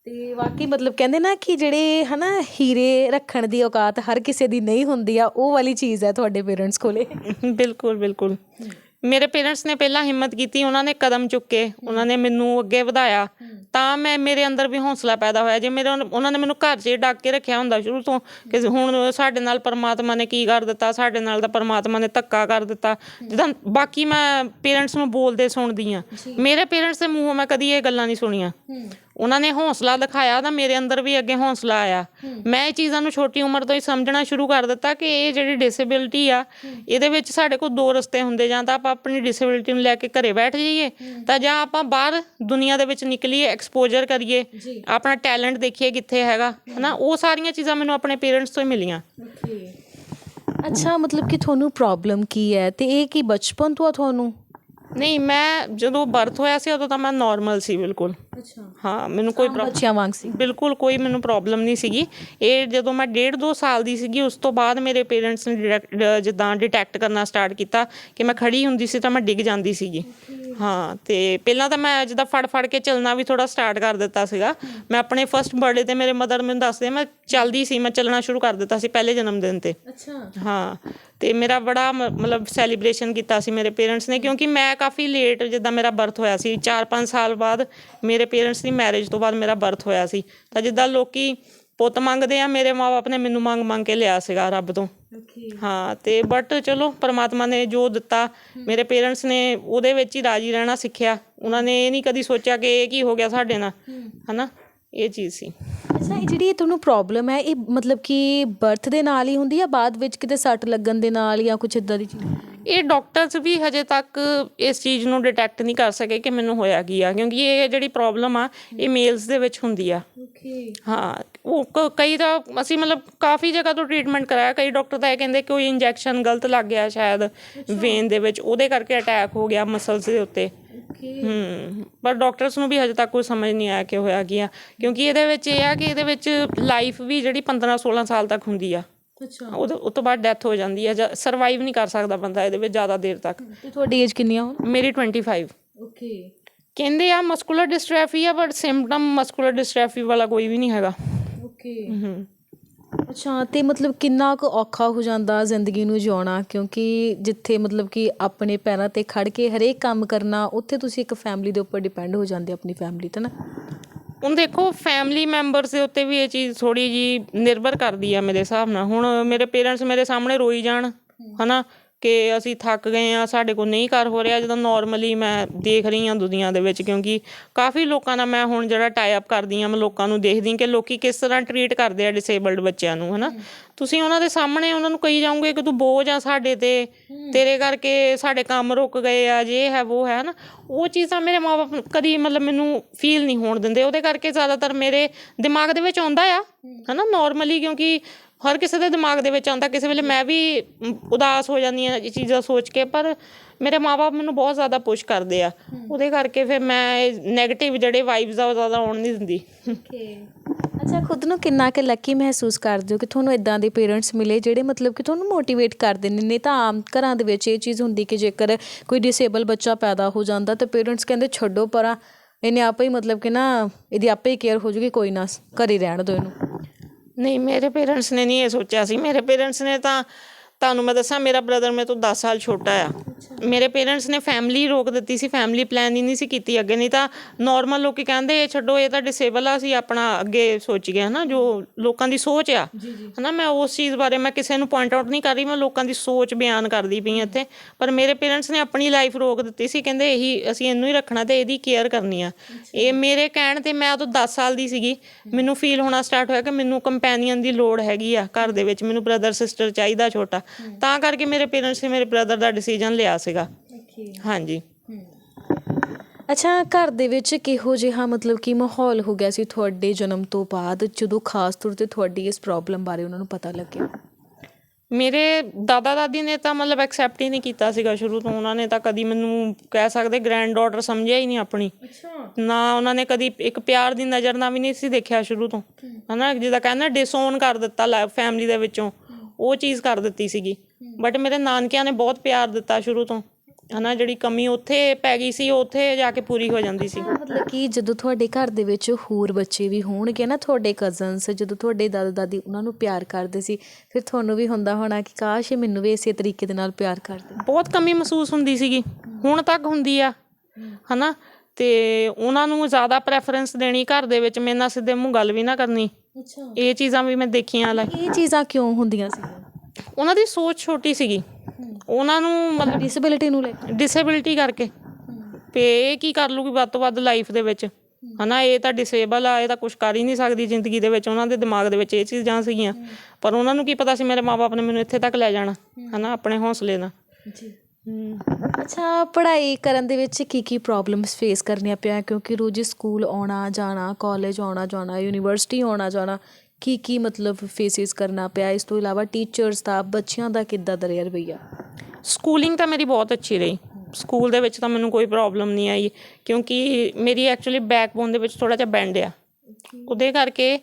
ਤੇ ਵਾਕਈ ਮਤਲਬ ਕਹਿੰਦੇ ਨਾ ਕਿ ਜਿਹੜੇ ਹਨਾ ਹੀਰੇ ਰੱਖਣ ਦੀ ਔਕਾਤ ਹਰ ਕਿਸੇ ਦੀ ਨਹੀਂ ਹੁੰਦੀ ਆ ਉਹ ਵਾਲੀ ਚੀਜ਼ ਹੈ ਤੁਹਾਡੇ ਪੇਰੈਂਟਸ ਕੋਲੇ। ਬਿਲਕੁਲ ਬਿਲਕੁਲ। ਮੇਰੇ ਪੇਰੈਂਟਸ ਨੇ ਪਹਿਲਾਂ ਹਿੰਮਤ ਕੀਤੀ ਉਹਨਾਂ ਨੇ ਕਦਮ ਚੁੱਕੇ ਉਹਨਾਂ ਨੇ ਮੈਨੂੰ ਅੱਗੇ ਵਧਾਇਆ। ਤਾਂ ਮੈਂ ਮੇਰੇ ਅੰਦਰ ਵੀ ਹੌਸਲਾ ਪੈਦਾ ਹੋਇਆ। ਜੇ ਮੇਰੇ ਉਹਨਾਂ ਨੇ ਮੈਨੂੰ ਘਰ 'ਚ ਹੀ ਡੱਕ ਕੇ ਰੱਖਿਆ ਹੁੰਦਾ ਸ਼ੁਰੂ ਤੋਂ ਕਿ ਹੁਣ ਸਾਡੇ ਨਾਲ ਪਰਮਾਤਮਾ ਨੇ ਕੀ ਕਰ ਦਿੱਤਾ ਸਾਡੇ ਨਾਲ ਤਾਂ ਪਰਮਾਤਮਾ ਨੇ ਧੱਕਾ ਕਰ ਦਿੱਤਾ। ਜਿੱਦਾਂ ਬਾਕੀ ਮੈਂ ਪੇਰੈਂਟਸ ਨੂੰ ਬੋਲਦੇ ਸੁਣਦੀ ਆ ਮੇਰੇ ਪੇਰੈਂਟਸ ਦੇ ਮੂੰਹੋਂ ਮੈਂ ਕਦੀ ਇਹ ਗੱਲਾਂ ਨਹੀਂ ਸੁਣੀਆਂ। ਉਹਨਾਂ ਨੇ ਹੌਸਲਾ ਦਿਖਾਇਆ ਤਾਂ ਮੇਰੇ ਅੰਦਰ ਵੀ ਅੱਗੇ ਹੌਸਲਾ ਆਇਆ। ਮੈਂ ਇਹ ਚੀਜ਼ਾਂ ਨੂੰ ਛੋਟੀ ਉਮਰ ਤੋਂ ਹੀ ਸਮਝਣਾ ਸ਼ੁਰੂ ਕਰ ਦਿੱਤਾ ਕਿ ਇਹ ਜਿਹੜੀ ਡਿਸੇਬਿਲਿਟੀ ਆ ਇਹਦੇ ਵਿੱਚ ਸਾਡੇ ਕੋਲ ਦੋ ਰਸਤੇ ਹੁੰਦੇ ਜਾਂ ਤਾਂ ਆਪਾਂ ਆਪਣੀ ਡਿਸੇਬਿਲਿਟੀ ਨੂੰ ਲੈ ਕੇ ਘਰੇ ਬੈਠ ਜਾਈਏ ਤਾਂ ਜਾਂ ਆਪਾਂ ਬਾਹਰ ਦੁਨੀਆ ਦੇ ਵਿੱਚ ਨਿਕਲੀਏ ਐਕਸਪੋਜ਼ਰ ਕਰੀਏ ਆਪਣਾ ਟੈਲੈਂਟ ਦੇਖੀਏ ਕਿੱਥੇ ਹੈਗਾ ਹਨਾ? ਉਹ ਸਾਰੀਆਂ ਚੀਜ਼ਾਂ ਮੈਨੂੰ ਆਪਣੇ ਪੇਰੈਂਟਸ ਤੋਂ ਹੀ ਮਿਲੀਆਂ। ਅੱਛਾ ਮਤਲਬ ਕਿ ਤੁਹਾਨੂੰ ਪ੍ਰੋਬਲਮ ਕੀ ਹੈ? ਤੇ ਇਹ ਕੀ ਬਚਪਨ ਤੋਂ ਆ ਤੁਹਾਨੂੰ? ਨਹੀਂ ਮੈਂ ਜਦੋਂ ਬਰਥ ਹੋਇਆ ਸੀ ਉਦੋਂ ਤਾਂ ਮੈਂ ਨਾਰਮਲ ਸੀ ਬਿਲਕੁਲ। ਅੱਛਾ। ਹਾਂ ਮੈਨੂੰ ਕੋਈ ਪ੍ਰੋਬਲਮ ਬੱਚਿਆਂ ਵਾਂਗ ਸੀ। ਬਿਲਕੁਲ ਕੋਈ ਮੈਨੂੰ ਪ੍ਰੋਬਲਮ ਨਹੀਂ ਸੀਗੀ। ਇਹ ਜਦੋਂ ਮੈਂ ਡੇਢ ਦੋ ਸਾਲ ਦੀ ਸੀਗੀ ਉਸ ਤੋਂ ਬਾਅਦ ਮੇਰੇ ਪੇਰੈਂਟਸ ਨੇ direct- ਜਿੱਦਾਂ ਡਿਟੈਕਟ ਕਰਨਾ ਸਟਾਰਟ ਕੀਤਾ ਕਿ ਮੈਂ ਖੜੀ ਹੁੰਦੀ ਸੀ ਤਾਂ ਮੈਂ ਡਿੱਗ ਜਾਂਦੀ ਸੀਗੀ। ਹਾਂ ਤੇ ਪਹਿਲਾਂ ਤਾਂ ਮੈਂ ਜਿੱਦਾਂ ਫੜ ਫੜ ਕੇ ਚੱਲਣਾ ਵੀ ਥੋੜਾ ਸਟਾਰਟ ਕਰ ਦਿੱਤਾ ਸੀਗਾ। ਮੈਂ ਆਪਣੇ ਫਰਸਟ ਬਰਥਡੇ ਤੇ ਮੇਰੇ ਮਦਰ ਮੈਨੂੰ ਦੱਸਦੇ ਮੈਂ ਚੱਲਦੀ ਸੀ ਮੈਂ ਚੱਲਣਾ ਸ਼ੁਰੂ ਕਰ ਦਿੱਤਾ ਸੀ ਪਹਿਲੇ ਜਨਮ ਦਿਨ ਤੇ। ਅੱਛਾ। ਹਾਂ ਤੇ ਮੇਰਾ ਬੜਾ ਮ- ਮਤਲਬ ਸੈਲੀਬ੍ਰੇਸ਼ਨ ਕੀਤਾ ਸੀ ਮੇਰੇ ਪੇਰੈਂਟਸ ਨੇ ਕਿਉਂਕਿ ਮੈਂ ਕਾਫੀ ਲੇਟ ਜਿੱਦਾਂ ਮੇਰਾ ਬਰਥ ਹੋਇਆ ਸੀ 4-5 ਸਾਲ ਬਾਅਦ ਮੇਰੇ ਪੇਰੈਂਟਸ ਦੀ ਮੈਰਿਜ ਤੋਂ ਬਾਅਦ ਮੇਰਾ ਬਰਥ ਹੋਇਆ ਸੀ। ਤਾਂ ਜਿੱਦਾਂ ਲੋਕੀ ਪੁੱਤ ਮੰਗਦੇ ਆ ਮੇਰੇ ਮਾਪੇ ਨੇ ਮੈਨੂੰ ਮੰਗ ਮੰਗ ਕੇ ਲਿਆ ਸੀਗਾ ਰੱਬ ਤੋਂ। ਹਾਂ ਤੇ ਬਟ ਚਲੋ ਪਰਮਾਤਮਾ ਨੇ ਜੋ ਦਿੱਤਾ ਮੇਰੇ ਪੇਰੈਂਟਸ ਨੇ ਉਹਦੇ ਵਿੱਚ ਹੀ ਰਾਜੀ ਰਹਿਣਾ ਸਿੱਖਿਆ। ਉਹਨਾਂ ਨੇ ਇਹ ਨਹੀਂ ਕਦੀ ਸੋਚਿਆ ਕਿ ਇਹ ਕੀ ਹੋ ਗਿਆ ਸਾਡੇ ਨਾਲ। ਹਨਾ? ਇਹ ਚੀਜ਼ ਸੀ। ਅੱਛਾ ਇਹ ਜਿਹੜੀ ਤੁਹਾਨੂੰ ਪ੍ਰੋਬਲਮ ਹੈ ਇਹ ਮਤਲਬ ਕਿ ਬਰਥ ਦੇ ਨਾਲ ਹੀ ਹੁੰਦੀ ਹੈ ਬਾਅਦ ਵਿੱਚ ਕਿਤੇ ਸੱਟ ਲੱਗਣ ਦੇ ਨਾਲ ਜਾਂ ਕੁਝ ਇਦਾਂ ਦੀ ਚੀਜ਼? ਇਹ ਡਾਕਟਰਸ ਵੀ ਹਜੇ ਤੱਕ ਇਸ ਚੀਜ਼ ਨੂੰ ਡਿਟੈਕਟ ਨਹੀਂ ਕਰ ਸਕੇ ਕਿ ਮੈਨੂੰ ਹੋਇਆ ਕੀ ਆ ਕਿਉਂਕਿ ਇਹ ਜਿਹੜੀ ਪ੍ਰੋਬਲਮ ਆ ਇਹ ਮੇਲਸ ਦੇ ਵਿੱਚ ਹੁੰਦੀ ਆ। ਓਕੇ ਹਾਂ ਉਹ ਕ- ਕਈ ਤਾਂ ਅਸੀਂ ਮਤਲਬ ਕਾਫੀ ਜਗ੍ਹਾ ਤੋਂ ਟ੍ਰੀਟਮੈਂਟ ਕਰਾਇਆ ਕਈ ਡਾਕਟਰ ਤਾਂ ਇਹ ਕਹਿੰਦੇ ਕਿ ਕੋਈ ਇੰਜੈਕਸ਼ਨ ਗਲਤ ਲੱਗ ਗਿਆ ਸ਼ਾਇਦ ਵੇਨ ਦੇ ਵਿੱਚ ਉਹਦੇ ਕਰਕੇ ਅਟੈਕ ਹੋ ਗਿਆ ਮਸਲਸ ਦੇ ਉੱਤੇ। ਓਕੇ ਹੂੰ ਪਰ ਡਾਕਟਰਸ ਨੂੰ ਵੀ ਹਜੇ ਤੱਕ ਕੋਈ ਸਮਝ ਨਹੀਂ ਆਇਆ ਕਿ ਹੋਇਆ ਕੀ ਆ ਕਿਉਂਕਿ ਇਹਦੇ ਵਿੱਚ ਇਹ ਆ ਕਿ ਇਹਦੇ ਵਿੱਚ ਲਾਈਫ ਵੀ ਜਿਹੜੀ 15 16 ਸਾਲ ਤੱਕ ਹੁੰਦੀ ਆ। ਅੱਛਾ। ਉਹਦੇ ਉਹ ਤੋਂ ਬਾਅਦ ਡੈਥ ਹੋ ਜਾਂਦੀ ਜਾਂ ਸਰਵਾਈਵ ਨਹੀਂ ਕਰ ਸਕਦਾ ਬੰਦਾ ਇਹਦੇ ਵਿੱਚ ਜ਼ਿਆਦਾ ਦੇਰ ਤੱਕ। ਤੇ ਤੁਹਾਡੀ ਏਜ ਕਿੰਨੀ ਆ ਹੁਣ? ਮੇਰੀ 25 ਓਕੇ ਕਹਿੰਦੇ ਆ ਮਸਕੂਲਰ ਡਿਸਟ੍ਰੈਫੀ ਆ ਬਟ ਸਿੰਪਟਮ ਮਸਕੂਲਰ ਡਿਸਟ੍ਰੈਫੀ ਵਾਲਾ ਕੋਈ ਵੀ ਨਹੀਂ ਹੈਗਾ। ਓਕੇ ਹੂੰ। ਅੱਛਾ ਤੇ ਮਤਲਬ ਕਿੰਨਾ ਕੁ ਔਖਾ ਹੋ ਜਾਂਦਾ ਜ਼ਿੰਦਗੀ ਨੂੰ ਜਿਉਣਾ? ਕਿਉਂਕਿ ਜਿੱਥੇ ਮਤਲਬ ਕਿ ਆਪਣੇ ਪੈਰਾਂ ਤੇ ਖੜ ਕੇ ਹਰੇਕ ਕੰਮ ਕਰਨਾ ਉੱਥੇ ਤੁਸੀਂ ਇੱਕ ਫੈਮਿਲੀ ਦੇ ਉੱਪਰ ਡਿਪੈਂਡ ਹੋ ਜਾਂਦੇ ਆਪਣੀ ਫੈਮਿਲੀ ਤੇ ਨਾ? ਹੁਣ ਦੇਖੋ ਫੈਮਿਲੀ ਮੈਂਬਰਸ ਦੇ ਉੱਤੇ ਵੀ ਇਹ ਚੀਜ਼ ਥੋੜ੍ਹੀ ਜਿਹੀ ਨਿਰਭਰ ਕਰਦੀ ਆ ਮੇਰੇ ਹਿਸਾਬ ਨਾਲ। ਹੁਣ ਮੇਰੇ ਪੇਰੈਂਟਸ ਮੇਰੇ ਸਾਹਮਣੇ ਰੋਈ ਜਾਣ ਹੈ ਨਾ ਕਿ ਅਸੀਂ ਥੱਕ ਗਏ ਆ ਸਾਡੇ ਕੋਲ ਨਹੀਂ ਕਰ ਹੋ ਰਿਹਾ। ਜਦੋਂ ਨਾਰਮਲੀ ਮੈਂ ਦੇਖ ਰਹੀ ਆ ਦੁਨੀਆ ਦੇ ਵਿੱਚ ਕਿਉਂਕਿ ਕਾਫੀ ਲੋਕਾਂ ਨਾਲ ਮੈਂ ਹੁਣ ਜਿਹੜਾ ਟਾਈ ਅਪ ਕਰਦੀ ਆ ਮੈਂ ਲੋਕਾਂ ਨੂੰ ਦੇਖਦੀ ਕਿ ਲੋਕੀ ਕਿਸ ਤਰ੍ਹਾਂ ਟਰੀਟ ਕਰਦੇ ਆ ਡਿਸੇਬਲਡ ਬੱਚਿਆਂ ਨੂੰ ਹਨਾ? ਤੁਸੀਂ ਉਹਨਾਂ ਦੇ ਸਾਹਮਣੇ ਉਹਨਾਂ ਨੂੰ ਕਹੀ ਜਾਓਗੇ ਕਿ ਤੂੰ ਬੋਝ ਆ ਸਾਡੇ ਤੇ। ਤੇਰੇ ਕਰਕੇ ਸਾਡੇ ਕੰਮ ਰੁਕ ਗਏ ਆ ਜੇ ਹੈ ਉਹ ਹੈ ਨਾ ਉਹ ਚੀਜ਼ਾਂ ਮੇਰੇ ਮਾਪੇ ਕਦੀ ਮਤਲਬ ਮੈਨੂੰ ਫੀਲ ਨਹੀਂ ਹੋਣ ਦਿੰਦੇ। ਉਹਦੇ ਕਰਕੇ ਜ਼ਿਆਦਾਤਰ ਮੇਰੇ ਦਿਮਾਗ ਦੇ ਵਿੱਚ ਆਉਂਦਾ ਆ ਹਨਾ? ਨਾਰਮਲੀ ਕਿਉਂਕਿ ਹਰ ਕਿਸੇ ਦੇ ਦਿਮਾਗ ਦੇ ਵਿੱਚ ਆਉਂਦਾ, ਕਿਸੇ ਵੇਲੇ ਮੈਂ ਵੀ ਉਦਾਸ ਹੋ ਜਾਂਦੀ ਹਾਂ ਇਹ ਚੀਜ਼ਾਂ ਸੋਚ ਕੇ, ਪਰ ਮੇਰੇ ਮਾਪੇ ਮੈਨੂੰ ਬਹੁਤ ਜ਼ਿਆਦਾ ਪੁਸ਼ ਕਰਦੇ ਆ। ਉਹਦੇ ਕਰਕੇ ਫਿਰ ਮੈਂ ਇਹ 네ਗੇਟਿਵ ਜਿਹੜੇ ਵਾਈਬਸ ਆ ਉਹ ਜ਼ਿਆਦਾ ਆਉਣ ਨਹੀਂ ਦਿੰਦੀ। ਓਕੇ ਅੱਛਾ, ਖੁਦ ਨੂੰ ਕਿੰਨਾ ਕਿ ਲੱਕੀ ਮਹਿਸੂਸ ਕਰਦੇ ਹੋ ਕਿ ਤੁਹਾਨੂੰ ਇਦਾਂ ਦੇ ਪੇਰੈਂਟਸ ਮਿਲੇ ਜਿਹੜੇ ਮਤਲਬ ਕਿ ਤੁਹਾਨੂੰ ਮੋਟੀਵੇਟ ਕਰਦੇ ਨੇ? ਨਹੀਂ ਤਾਂ ਆਮ ਘਰਾਂ ਦੇ ਵਿੱਚ ਇਹ ਚੀਜ਼ ਹੁੰਦੀ ਕਿ ਜੇਕਰ ਕੋਈ ਡਿਸੇਬਲ ਬੱਚਾ ਪੈਦਾ ਹੋ ਜਾਂਦਾ ਤਾਂ ਪੇਰੈਂਟਸ ਕਹਿੰਦੇ, ਛੱਡੋ ਪਰਾਂ, ਇਹਨੇ ਆਪੇ ਹੀ ਮਤਲਬ ਕਿ ਨਾ, ਇਹਦੀ ਆਪੇ ਹੀ ਕੇਅਰ ਹੋ ਜੂਗੀ, ਕੋਈ ਨਾ, ਘਰੇ ਰਹਿਣ ਦਿਓ ਇਹਨੂੰ। ਨਹੀਂ ਮੇਰੇ ਪੇਰੈਂਟਸ ਨੇ ਨਹੀਂ ਇਹ ਸੋਚਿਆ ਸੀ। ਮੇਰੇ ਪੇਰੈਂਟਸ ਨੇ ਤਾਂ ਤੁਹਾਨੂੰ ਮੈਂ ਦੱਸਾਂ ਮੇਰਾ ਬ੍ਰਦਰ ਮੇਰੇ ਤੋਂ 10 ਸਾਲ ਛੋਟਾ ਆ। ਮੇਰੇ ਪੇਰੈਂਟਸ ਨੇ ਫੈਮਿਲੀ ਰੋਕ ਦਿੱਤੀ ਸੀ ਫੈਮਿਲੀ ਪਲਾਨ ਹੀ ਨਹੀਂ ਸੀ ਕੀਤੀ ਅੱਗੇ ਨਹੀਂ ਤਾਂ ਨਾਰਮਲ ਲੋਕੀ ਕਹਿੰਦੇ ਇਹ ਛੱਡੋ ਇਹ ਤਾਂ ਡਿਸੇਬਲ ਆ ਅਸੀਂ ਆਪਣਾ ਅੱਗੇ ਸੋਚ ਗਏ ਹਨਾ ਜੋ ਲੋਕਾਂ ਦੀ ਸੋਚ ਆ। ਹਨਾ ਮੈਂ ਉਸ ਚੀਜ਼ ਬਾਰੇ ਮੈਂ ਕਿਸੇ ਨੂੰ ਪੁਆਇੰਟ ਆਊਟ ਨਹੀਂ ਕਰ ਰਹੀ ਮੈਂ ਲੋਕਾਂ ਦੀ ਸੋਚ ਬਿਆਨ ਕਰਦੀ ਪਈ ਇੱਥੇ। ਪਰ ਮੇਰੇ ਪੇਰੈਂਟਸ ਨੇ ਆਪਣੀ ਲਾਈਫ ਰੋਕ ਦਿੱਤੀ ਸੀ ਕਹਿੰਦੇ ਇਹੀ ਅਸੀਂ ਇਹਨੂੰ ਹੀ ਰੱਖਣਾ ਤੇ ਇਹਦੀ ਕੇਅਰ ਕਰਨੀ ਆ। ਇਹ ਮੇਰੇ ਕਹਿਣ ਤੇ ਮੈਂ ਉਦੋਂ 10 ਸਾਲ ਦੀ ਸੀਗੀ। ਮੈਨੂੰ ਫੀਲ ਹੋਣਾ ਸਟਾਰਟ ਹੋਇਆ ਕਿ ਮੈਨੂੰ ਕੰਪੈਨੀਅਨ ਦੀ ਲੋੜ ਹੈਗੀ ਆ ਘਰ ਦੇ ਵਿੱਚ। ਮੈਨੂੰ ਬ੍ਰਦਰ ਸਿਸਟਰ ਚਾਹੀਦਾ ਛੋਟਾ। ਤਾਂ ਕਰਕੇ ਮੇਰੇ ਪੇਰੈਂਟਸ ਨੇ ਮੇਰੇ ਬ੍ਰਦਰ ਦਾ ਡਿਸੀਜਨ ਲਿਆ ਸੀਗਾ। ਹਾਂਜੀ। ਅੱਛਾ ਘਰ ਦੇ ਵਿੱਚ ਕਿਹੋ ਜਿਹਾ ਮਤਲਬ ਕਿ ਮਾਹੌਲ ਹੋ ਗਿਆ ਸੀ ਤੁਹਾਡੇ ਜਨਮ ਤੋਂ ਬਾਅਦ ਜਦੋਂ ਖਾਸ ਤੌਰ ਤੇ ਤੁਹਾਡੀ ਇਸ ਪ੍ਰੋਬਲਮ ਬਾਰੇ ਉਹਨਾਂ ਨੂੰ ਪਤਾ ਲੱਗਿਆ? ਮੇਰੇ ਦਾਦਾ ਦਾਦੀ ਨੇ ਤਾਂ ਮਤਲਬ ਐਕਸੈਪਟ ਹੀ ਨਹੀਂ ਕੀਤਾ ਸੀਗਾ ਸ਼ੁਰੂ ਤੋਂ। ਉਹਨਾਂ ਨੇ ਤਾਂ ਕਦੀ ਮੈਨੂੰ ਕਹਿ ਸਕਦੇ ਗ੍ਰੈਂਡ ਡਾਟਰ ਸਮਝਿਆ ਹੀ ਨਹੀਂ ਆਪਣੀ। ਨਾ ਉਹਨਾਂ ਨੇ ਕਦੀ ਇੱਕ ਪਿਆਰ ਦੀ ਨਜ਼ਰ ਨਾਲ ਵੀ ਨਹੀਂ ਸੀ ਦੇਖਿਆ ਸ਼ੁਰੂ ਤੋਂ। ਹਨਾ ਜਿਹਦਾ ਕਹਿੰਦਾ ਡਿਸਓਨ ਕਰ ਦਿੱਤਾ ਫੈਮਿਲੀ ਦੇ ਵਿੱਚੋਂ। ਉਹ ਚੀਜ਼ ਕਰ ਦਿੱਤੀ ਸੀਗੀ। ਬਟ ਮੇਰੇ ਨਾਨਕਿਆਂ ਨੇ ਬਹੁਤ ਪਿਆਰ ਦਿੱਤਾ ਸ਼ੁਰੂ ਤੋਂ। ਹਨਾ ਜਿਹੜੀ ਕਮੀ ਉੱਥੇ ਪੈ ਗਈ ਸੀ ਉੱਥੇ ਜਾ ਕੇ ਪੂਰੀ ਹੋ ਜਾਂਦੀ ਸੀ। ਮਤਲਬ ਕਿ ਜਦੋਂ ਤੁਹਾਡੇ ਘਰ ਦੇ ਵਿੱਚ ਹੋਰ ਬੱਚੇ ਵੀ ਹੋਣਗੇ ਨਾ ਤੁਹਾਡੇ ਕਜ਼ਨਸ ਜਦੋਂ ਤੁਹਾਡੇ ਦਾਦਾ ਦਾਦੀ ਉਹਨਾਂ ਨੂੰ ਪਿਆਰ ਕਰਦੇ ਸੀ ਫਿਰ ਤੁਹਾਨੂੰ ਵੀ ਹੁੰਦਾ ਹੋਣਾ ਕਿ ਕਾਸ਼ ਇਹ ਮੈਨੂੰ ਵੀ ਇਸੇ ਤਰੀਕੇ ਦੇ ਨਾਲ ਪਿਆਰ ਕਰਦੇ। ਬਹੁਤ ਕਮੀ ਮਹਿਸੂਸ ਹੁੰਦੀ ਸੀਗੀ। ਹੁਣ ਤੱਕ ਹੁੰਦੀ ਆ। ਹਨਾ ਤੇ ਉਹਨਾਂ ਨੂੰ ਜ਼ਿਆਦਾ ਪ੍ਰੈਫਰੈਂਸ ਦੇਣੀ ਘਰ ਦੇ ਵਿੱਚ ਮੇਰੇ ਨਾਲ ਸਿੱਧੇ ਮੂੰਹ ਗੱਲ ਵੀ ਨਾ ਕਰਨੀ। ਅੱਛਾ। ਇਹ ਚੀਜ਼ਾਂ ਵੀ ਮੈਂ ਦੇਖੀਆਂ ਲੈ ਇਹ ਚੀਜ਼ਾਂ ਕਿਉਂ ਹੁੰਦੀਆਂ ਸੀ? ਉਹਨਾਂ ਦੀ ਸੋਚ ਛੋਟੀ ਸੀਗੀ। ਉਹਨਾਂ ਨੂੰ ਮਤਲਬ ਡਿਸੇਬਿਲਿਟੀ ਨੂੰ ਲੈ ਕੇ। ਡਿਸੇਬਿਲਿਟੀ ਕਰਕੇ। ਤੇ ਇਹ ਕੀ ਕਰ ਲੂਗੀ ਵੱਧ ਤੋਂ ਵੱਧ ਲਾਈਫ ਦੇ ਵਿੱਚ? ਹਨਾ ਇਹ ਤਾਂ ਡਿਸੇਬਲ ਆ ਇਹ ਤਾਂ ਕੁਝ ਕਰ ਹੀ ਨਹੀਂ ਸਕਦੀ ਜ਼ਿੰਦਗੀ ਦੇ ਵਿੱਚ। ਉਹਨਾਂ ਦੇ ਦਿਮਾਗ ਦੇ ਵਿੱਚ ਇਹ ਚੀਜ਼ਾਂ ਸੀਗੀਆਂ। ਪਰ ਉਹਨਾਂ ਨੂੰ ਕੀ ਪਤਾ ਸੀ ਮੇਰੇ ਮਾਪੇ ਨੇ ਮੈਨੂੰ ਇੱਥੇ ਤੱਕ ਲੈ ਜਾਣਾ। ਹਨਾ ਆਪਣੇ ਹੌਸਲੇ ਨਾਲ। ਜੀ। ਅੱਛਾ ਪੜ੍ਹਾਈ ਕਰਨ ਦੇ ਵਿੱਚ ਕੀ ਕੀ ਪ੍ਰੋਬਲਮਸ ਫੇਸ ਕਰਨੀਆਂ ਪਿਆ ਕਿਉਂਕਿ ਰੋਜ਼ ਸਕੂਲ ਆਉਣਾ ਜਾਣਾ ਕਾਲਜ ਆਉਣਾ ਜਾਣਾ ਯੂਨੀਵਰਸਿਟੀ ਆਉਣਾ ਜਾਣਾ ਕੀ ਕੀ ਮਤਲਬ ਫੇਸਿਸ ਕਰਨਾ ਪਿਆ? ਇਸ ਤੋਂ ਇਲਾਵਾ ਟੀਚਰਸ ਦਾ ਬੱਚਿਆਂ ਦਾ ਕਿੱਦਾਂ ਦਾ ਰਿਹਾ ਰਵੱਈਆ? ਸਕੂਲਿੰਗ ਤਾਂ ਮੇਰੀ ਬਹੁਤ ਅੱਛੀ ਰਹੀ। ਸਕੂਲ ਦੇ ਵਿੱਚ ਤਾਂ ਮੈਨੂੰ ਕੋਈ ਪ੍ਰੋਬਲਮ ਨਹੀਂ ਆਈ। ਕਿਉਂਕਿ ਮੇਰੀ ਐਕਚੁਅਲੀ ਬੈਕਬੋਨ ਦੇ ਵਿੱਚ ਥੋੜਾ ਜਿਹਾ ਬੈਂਡ ਆ। ਉਹਦੇ ਕਰਕੇ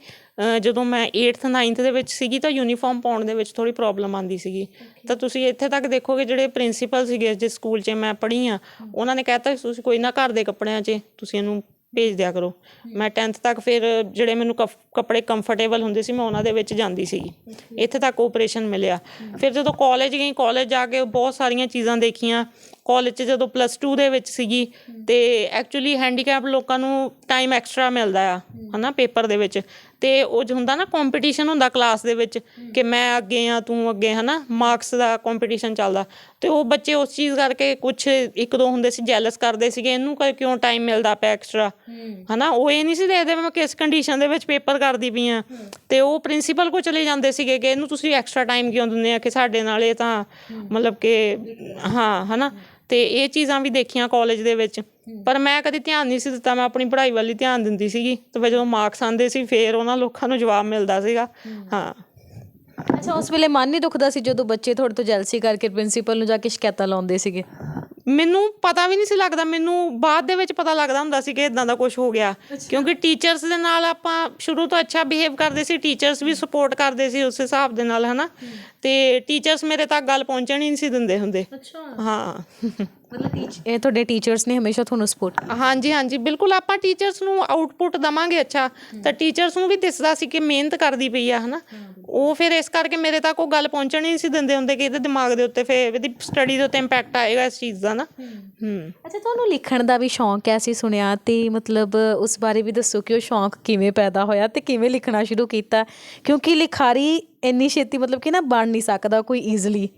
ਜਦੋਂ ਮੈਂ 8th 9th ਦੇ ਵਿੱਚ ਸੀਗੀ ਤਾਂ ਯੂਨੀਫਾਰਮ ਪਾਉਣ ਦੇ ਵਿੱਚ ਥੋੜੀ ਪ੍ਰੋਬਲਮ ਆਂਦੀ ਸੀਗੀ। ਤਾਂ ਤੁਸੀਂ ਇੱਥੇ ਤੱਕ ਦੇਖੋਗੇ ਜਿਹੜੇ ਪ੍ਰਿੰਸੀਪਲ ਸੀਗੇ ਜਿਸ ਸਕੂਲ 'ਚ ਮੈਂ ਪੜ੍ਹੀ ਆ ਉਹਨਾਂ ਨੇ ਕਹਿਤਾ ਤੁਸੀਂ ਕੋਈ ਨਾ ਘਰ ਦੇ ਕੱਪੜਿਆਂ 'ਚ ਤੁਸੀਂ ਇਹਨੂੰ ਭੇਜ ਦਿਆ ਕਰੋ। ਮੈਂ 10th ਤੱਕ ਫਿਰ ਜਿਹੜੇ ਮੈਨੂੰ ਕੱਪੜੇ ਕੰਫਰਟੇਬਲ ਹੁੰਦੇ ਸੀ ਮੈਂ ਉਹਨਾਂ ਦੇ ਵਿੱਚ ਜਾਂਦੀ ਸੀਗੀ। ਇੱਥੇ ਤੱਕ ਆਪਰੇਸ਼ਨ ਮਿਲਿਆ। ਫਿਰ ਜਦੋਂ ਕਾਲਜ ਗਈ ਕਾਲਜ ਜਾ ਕੇ ਬਹੁਤ ਸਾਰੀਆਂ ਚੀਜ਼ਾਂ ਦੇਖੀਆਂ। ਕਾਲਜ 'ਚ ਜਦੋਂ ਪਲੱਸ 2 ਦੇ ਵਿੱਚ ਸੀਗੀ ਤੇ ਐਕਚੁਅਲੀ ਹੈਂਡੀਕੈਪ ਲੋਕਾਂ ਨੂੰ ਟਾਈਮ ਐਕਸਟਰਾ ਮਿਲਦਾ ਆ ਹਨਾ ਪੇਪਰ ਦੇ ਵਿੱਚ। ਤੇ ਉਹ ਜੋ ਹੁੰਦਾ ਨਾ ਕੰਪੀਟੀਸ਼ਨ ਹੁੰਦਾ ਕਲਾਸ ਦੇ ਵਿੱਚ ਕਿ ਮੈਂ ਅੱਗੇ ਆ ਤੂੰ ਅੱਗੇ ਹਨਾ? ਮਾਰਕਸ ਦਾ ਕੰਪੀਟੀਸ਼ਨ ਚੱਲਦਾ। ਤੇ ਉਹ ਬੱਚੇ ਉਸ ਚੀਜ਼ ਕਰਕੇ ਕੁਝ ਇੱਕ ਦੋ ਹੁੰਦੇ ਸੀ ਜੈਲਸ ਕਰਦੇ ਸੀਗੇ ਇਹਨੂੰ ਕ- ਕਿਉਂ ਟਾਈਮ ਮਿਲਦਾ ਪਿਆ ਐਕਸਟਰਾ ਹਨਾ? ਉਹ ਇਹ ਨਹੀਂ ਸੀ ਦੇਖਦੇ ਮੈਂ ਕਿਸ ਕੰਡੀਸ਼ਨ ਦੇ ਵਿੱਚ ਪੇਪਰ ਕਰਦੀ ਪਈ ਆ। ਤੇ ਉਹ ਪ੍ਰਿੰਸੀਪਲ ਕੋ ਚਲੇ ਜਾਂਦੇ ਸੀਗੇ ਕਿ ਇਹਨੂੰ ਤੁਸੀਂ ਐਕਸਟਰਾ ਟਾਈਮ ਕਿਉਂ ਦਿੰਦੇ ਆ ਕਿ ਸਾਡੇ ਨਾਲ ਇਹ ਤਾਂ ਮਤਲਬ ਕਿ ਹਾਂ ਹਨਾ? ਤੇ ਇਹ ਚੀਜ਼ਾਂ ਵੀ ਦੇਖੀਆਂ ਕਾਲਜ ਦੇ ਵਿੱਚ। ਪਰ ਮੈਂ ਕਦੀ ਧਿਆਨ ਨਹੀਂ ਸੀ ਦਿੱਤਾ ਮੈਂ ਆਪਣੀ ਪੜ੍ਹਾਈ ਵੱਲ ਹੀ ਧਿਆਨ ਦਿੰਦੀ ਸੀਗੀ। ਤੇ ਫਿਰ ਜਦੋਂ ਮਾਰਕਸ ਆਉਂਦੇ ਸੀ ਫਿਰ ਉਹਨਾਂ ਲੋਕਾਂ ਨੂੰ ਜਵਾਬ ਮਿਲਦਾ ਸੀਗਾ। ਹਾਂ। ਅੱਛਾ ਉਸ ਵੇਲੇ ਮਨ ਨਹੀਂ ਦੁਖਦਾ ਸੀ ਜਦੋਂ ਬੱਚੇ ਤੁਹਾਡੇ ਤੋਂ ਜੈਲਸੀ ਕਰਕੇ ਪ੍ਰਿੰਸੀਪਲ ਨੂੰ ਜਾ ਕੇ ਸ਼ਿਕਾਇਤਾਂ ਲਾਉਂਦੇ ਸੀਗੇ? ਮੈਨੂੰ ਪਤਾ ਵੀ ਨਹੀਂ ਸੀ ਲੱਗਦਾ। ਮੈਨੂੰ ਬਾਅਦ ਦੇ ਵਿੱਚ ਪਤਾ ਲੱਗਦਾ ਹੁੰਦਾ ਸੀ ਕਿ ਇਦਾਂ ਦਾ ਕੁਝ ਹੋ ਗਿਆ। ਕਿਉਂਕਿ ਟੀਚਰਸ ਦੇ ਨਾਲ ਆਪਾਂ ਸ਼ੁਰੂ ਤੋਂ ਅੱਛਾ ਬਿਹੇਵ ਕਰਦੇ ਸੀ ਟੀਚਰਸ ਵੀ ਸਪੋਰਟ ਕਰਦੇ ਸੀ ਉਸ ਹਿਸਾਬ ਦੇ ਨਾਲ ਹਨਾ? ਤੇ ਟੀਚਰਸ ਮੇਰੇ ਤੱਕ ਗੱਲ ਪਹੁੰਚਣ ਹੀ ਨਹੀਂ ਸੀ ਦਿੰਦੇ ਹੁੰਦੇ। ਅੱਛਾ। ਹਾਂ। ਮਤਲਬ ਟੀਚ ਇਹ ਤੁਹਾਡੇ ਟੀਚਰਸ ਨੇ ਹਮੇਸ਼ਾ ਤੁਹਾਨੂੰ ਸਪੋਰਟ ਹਾਂਜੀ ਹਾਂਜੀ ਬਿਲਕੁਲ ਆਪਾਂ ਟੀਚਰਸ ਨੂੰ ਆਊਟਪੁੱਟ ਦਵਾਂਗੇ ਅੱਛਾ। ਤਾਂ ਟੀਚਰਸ ਨੂੰ ਵੀ ਦਿਸਦਾ ਸੀ ਕਿ ਮਿਹਨਤ ਕਰਦੀ ਪਈ ਆ ਹਨਾ। ਉਹ ਫਿਰ ਇਸ ਕਰਕੇ ਮੇਰੇ ਤੱਕ ਉਹ ਗੱਲ ਪਹੁੰਚਣ ਹੀ ਨਹੀਂ ਸੀ ਦਿੰਦੇ ਹੁੰਦੇ ਕਿ ਇਹਦੇ ਦਿਮਾਗ ਦੇ ਉੱਤੇ ਫਿਰ ਇਹਦੀ ਸਟੱਡੀ ਦੇ ਉੱਤੇ ਇੰਪੈਕਟ ਆਏਗਾ ਇਸ ਚੀਜ਼ ਦਾ ਨਾ। ਹੂੰ। ਅੱਛਾ ਤੁਹਾਨੂੰ ਲਿਖਣ ਦਾ ਵੀ ਸ਼ੌਂਕ ਹੈ ਅਸੀਂ ਸੁਣਿਆ ਤੇ ਮਤਲਬ ਉਸ ਬਾਰੇ ਵੀ ਦੱਸੋ ਕਿ ਉਹ ਸ਼ੌਂਕ ਕਿਵੇਂ ਪੈਦਾ ਹੋਇਆ ਤੇ ਕਿਵੇਂ ਲਿਖਣਾ ਸ਼ੁਰੂ ਕੀਤਾ। ਕਿਉਂਕਿ ਲਿਖਾਰੀ ਇੰਨੀ ਛੇਤੀ ਮਤਲਬ ਕਿ ਨਾ ਬਣ ਨਹੀਂ ਸਕਦਾ ਕੋਈ ਈਜ਼ੀਲੀ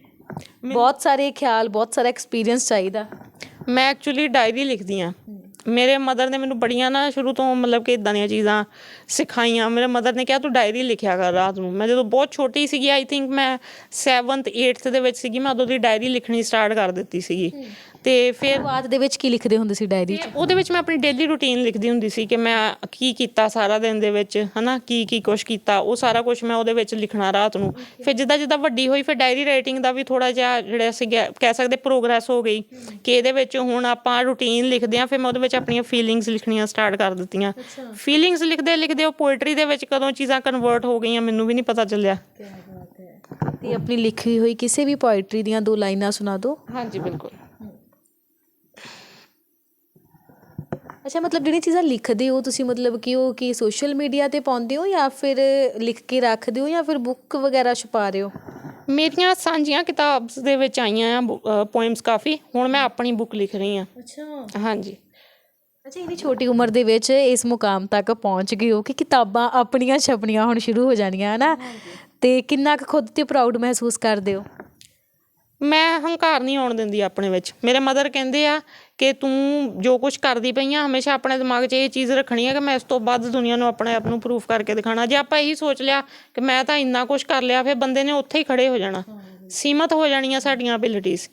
ਬਹੁਤ ਸਾਰੇ ਖਿਆਲ ਬਹੁਤ ਸਾਰਾ ਐਕਸਪੀਰੀਅੰਸ ਚਾਹੀਦਾ। ਮੈਂ ਐਕਚੁਅਲੀ ਡਾਇਰੀ ਲਿਖਦੀ ਹਾਂ। ਮੇਰੇ ਮਦਰ ਨੇ ਮੈਨੂੰ ਬੜੀਆਂ ਨਾ ਸ਼ੁਰੂ ਤੋਂ ਮਤਲਬ ਕਿ ਇਦਾਂ ਦੀਆਂ ਚੀਜ਼ਾਂ ਸਿਖਾਈਆਂ। ਮੇਰੇ ਮਦਰ ਨੇ ਕਿਹਾ ਤੂੰ ਡਾਇਰੀ ਲਿਖਿਆ ਕਰ ਰਾਤ ਨੂੰ। ਮੈਂ ਜਦੋਂ ਬਹੁਤ ਛੋਟੀ ਸੀਗੀ ਆਈ ਥਿੰਕ ਮੈਂ 7th 8th ਦੇ ਵਿੱਚ ਸੀਗੀ ਮੈਂ ਉਦੋਂ ਦੀ ਡਾਇਰੀ ਲਿਖਣੀ ਸਟਾਰਟ ਕਰ ਦਿੱਤੀ ਸੀਗੀ। ਤੇ ਫਿਰ ਬਾਅਦ ਦੇ ਵਿੱਚ ਕੀ ਲਿਖਦੇ ਹੁੰਦੇ ਸੀ ਡਾਇਰੀ 'ਚ? ਉਹਦੇ ਵਿੱਚ ਮੈਂ ਆਪਣੀ ਡੇਲੀ ਰੂਟੀਨ ਲਿਖਦੀ ਹੁੰਦੀ ਸੀ ਕਿ ਮੈਂ ਕੀ ਕੀਤਾ ਸਾਰਾ ਦਿਨ ਦੇ ਵਿੱਚ ਹਨਾ ਕੀ ਕੀ ਕੁਛ ਕੀਤਾ ਉਹ ਸਾਰਾ ਕੁਝ ਮੈਂ ਉਹਦੇ ਵਿੱਚ ਲਿਖਣਾ ਰਾਤ ਨੂੰ। ਫਿਰ ਜਿੱਦਾਂ ਜਿੱਦਾਂ ਵੱਡੀ ਹੋਈ ਫਿਰ ਡਾਇਰੀ ਰਾਈਟਿੰਗ ਦਾ ਵੀ ਥੋੜਾ ਜਿਹਾ ਜਿਹੜਾ ਸੀਗਾ ਕਹਿ ਸਕਦੇ ਪ੍ਰੋਗਰੈਸ ਹੋ ਗਈ ਕਿ ਇਹਦੇ ਵਿੱਚ ਹੁਣ ਆਪਾਂ ਰੂਟੀਨ ਲਿਖਦੇ ਆ ਫਿਰ ਮੈਂ ਉਹਦੇ ਵਿੱਚ ਆਪਣੀਆਂ ਫੀਲਿੰਗਸ ਲਿਖਣੀਆਂ ਸਟਾਰਟ ਕਰ ਦਿੱਤੀਆਂ। ਫੀਲਿੰਗਸ ਲਿਖਦੇ ਲਿਖਦੇ ਉਹ ਪੋਇਟਰੀ ਦੇ ਵਿੱਚ ਕਦੋਂ ਚੀਜ਼ਾਂ ਕਨਵਰਟ ਹੋ ਗਈਆਂ ਮੈਨੂੰ ਵੀ ਨਹੀਂ ਪਤਾ ਚੱਲਿਆ। ਤੇ ਆਪਣੀ ਲਿਖੀ ਹੋਈ ਕਿਸੇ ਵੀ ਪੋਇਟਰੀ ਦੀਆਂ ਦੋ ਲਾਈਨਾਂ ਸੁਣਾ ਦਿਓ ਹਾਂਜੀ ਬਿਲਕੁਲ। ਅੱਛਾ ਮਤਲਬ ਜਿਹੜੀਆਂ ਚੀਜ਼ਾਂ ਲਿਖਦੇ ਹੋ ਤੁਸੀਂ ਮਤਲਬ ਕਿ ਉਹ ਕੀ ਸੋਸ਼ਲ ਮੀਡੀਆ ਤੇ ਪਾਉਂਦੇ ਹੋ ਜਾਂ ਫਿਰ ਲਿਖ ਕੇ ਰੱਖਦੇ ਹੋ ਜਾਂ ਫਿਰ ਬੁੱਕ ਵਗੈਰਾ ਛਪਾ ਰਹੇ ਹੋ? ਮੇਰੀਆਂ ਸਾਂਝੀਆਂ ਕਿਤਾਬਸ ਦੇ ਵਿੱਚ ਆਈਆਂ ਆ ਪੋਇਮਸ ਕਾਫੀ। ਹੁਣ ਮੈਂ ਆਪਣੀ ਬੁੱਕ ਲਿਖ ਰਹੀ ਹਾਂ। ਅੱਛਾ। ਹਾਂਜੀ। ਅੱਛਾ ਇਹਦੀ ਛੋਟੀ ਉਮਰ ਦੇ ਵਿੱਚ ਇਸ ਮੁਕਾਮ ਤੱਕ ਪਹੁੰਚ ਗਏ ਹੋ ਕਿ ਕਿਤਾਬਾਂ ਆਪਣੀਆਂ ਛਪਣੀਆਂ ਹੁਣ ਸ਼ੁਰੂ ਹੋ ਜਾਣੀਆਂ, ਹਨਾ? ਤੇ ਕਿੰਨਾ ਕੁ ਖੁਦ ਤੇ ਪ੍ਰਾਊਡ ਮਹਿਸੂਸ ਕਰਦੇ ਹੋ? ਮੈਂ ਹੰਕਾਰ ਨਹੀਂ ਆਉਣ ਦਿੰਦੀ ਆਪਣੇ ਵਿੱਚ। ਮੇਰੇ ਮਦਰ ਕਹਿੰਦੇ ਆ ਕਿ ਤੂੰ ਜੋ ਕੁਝ ਕਰਦੀ ਪਈ ਆ, ਹਮੇਸ਼ਾ ਆਪਣੇ ਦਿਮਾਗ 'ਚ ਇਹ ਚੀਜ਼ ਰੱਖਣੀ ਹੈ ਕਿ ਮੈਂ ਇਸ ਤੋਂ ਵੱਧ ਦੁਨੀਆ ਨੂੰ ਆਪਣੇ ਆਪ ਨੂੰ ਪ੍ਰੂਫ ਕਰਕੇ ਦਿਖਾਣਾ। ਜੇ ਆਪਾਂ ਇਹੀ ਸੋਚ ਲਿਆ ਕਿ ਮੈਂ ਤਾਂ ਇੰਨਾ ਕੁਝ ਕਰ ਲਿਆ, ਫਿਰ ਬੰਦੇ ਨੇ ਉੱਥੇ ਹੀ ਖੜੇ ਹੋ ਜਾਣਾ। ਸੀਮਤ ਹੋ ਜਾਣੀਆਂ ਸਾਡੀਆਂ ਅਬਿਲਿਟੀਜ਼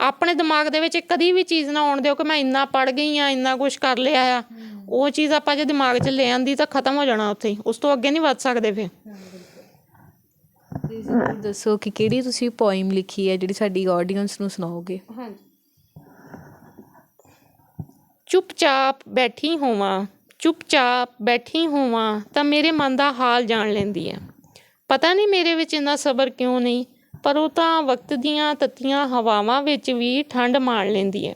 ਆਪਣੇ ਦਿਮਾਗ ਦੇ ਵਿੱਚ ਕਦੀ ਵੀ ਚੀਜ਼ ਨਾ ਆਉਣ ਦਿਓ ਕਿ ਮੈਂ ਇੰਨਾ ਪੜ ਗਈ ਆ ਇੰਨਾ ਕੁਝ ਕਰ ਲਿਆ ਆ। ਉਹ ਚੀਜ਼ ਆਪਾਂ ਜੇ ਦਿਮਾਗ 'ਚ ਲੈ ਆਂਦੀ ਤਾਂ ਖਤਮ ਹੋ ਜਾਣਾ ਉੱਥੇ ਉਸ ਤੋਂ ਅੱਗੇ ਨਹੀਂ ਵੱਧ ਸਕਦੇ ਫਿਰ। ਤੇ ਜ਼ਰੂਰ ਦੱਸੋ ਕਿ ਕਿਹੜੀ ਤੁਸੀਂ ਪੋਇਮ ਲਿਖੀ ਹੈ ਜਿਹੜੀ ਸਾਡੀ ਆਡੀਅנס ਨੂੰ ਸੁਣਾਓਗੇ? ਹਾਂਜੀ। ਚੁੱਪਚਾਪ ਬੈਠੀ ਹੋਵਾਂ ਚੁੱਪਚਾਪ ਬੈਠੀ ਹੋਵਾਂ ਤਾਂ ਮੇਰੇ ਮਨ ਦਾ ਹਾਲ ਜਾਣ ਲੈਂਦੀ ਹੈ। ਪਤਾ ਨਹੀਂ ਮੇਰੇ ਵਿੱਚ ਇੰਨਾ ਸਬਰ ਕਿਉਂ ਨਹੀਂ ਪਰ ਉਹ ਤਾਂ ਵਕਤ ਦੀਆਂ ਤੱਤੀਆਂ ਹਵਾਵਾਂ ਵਿੱਚ ਵੀ ਠੰਡ ਮਾਣ ਲੈਂਦੀ ਹੈ।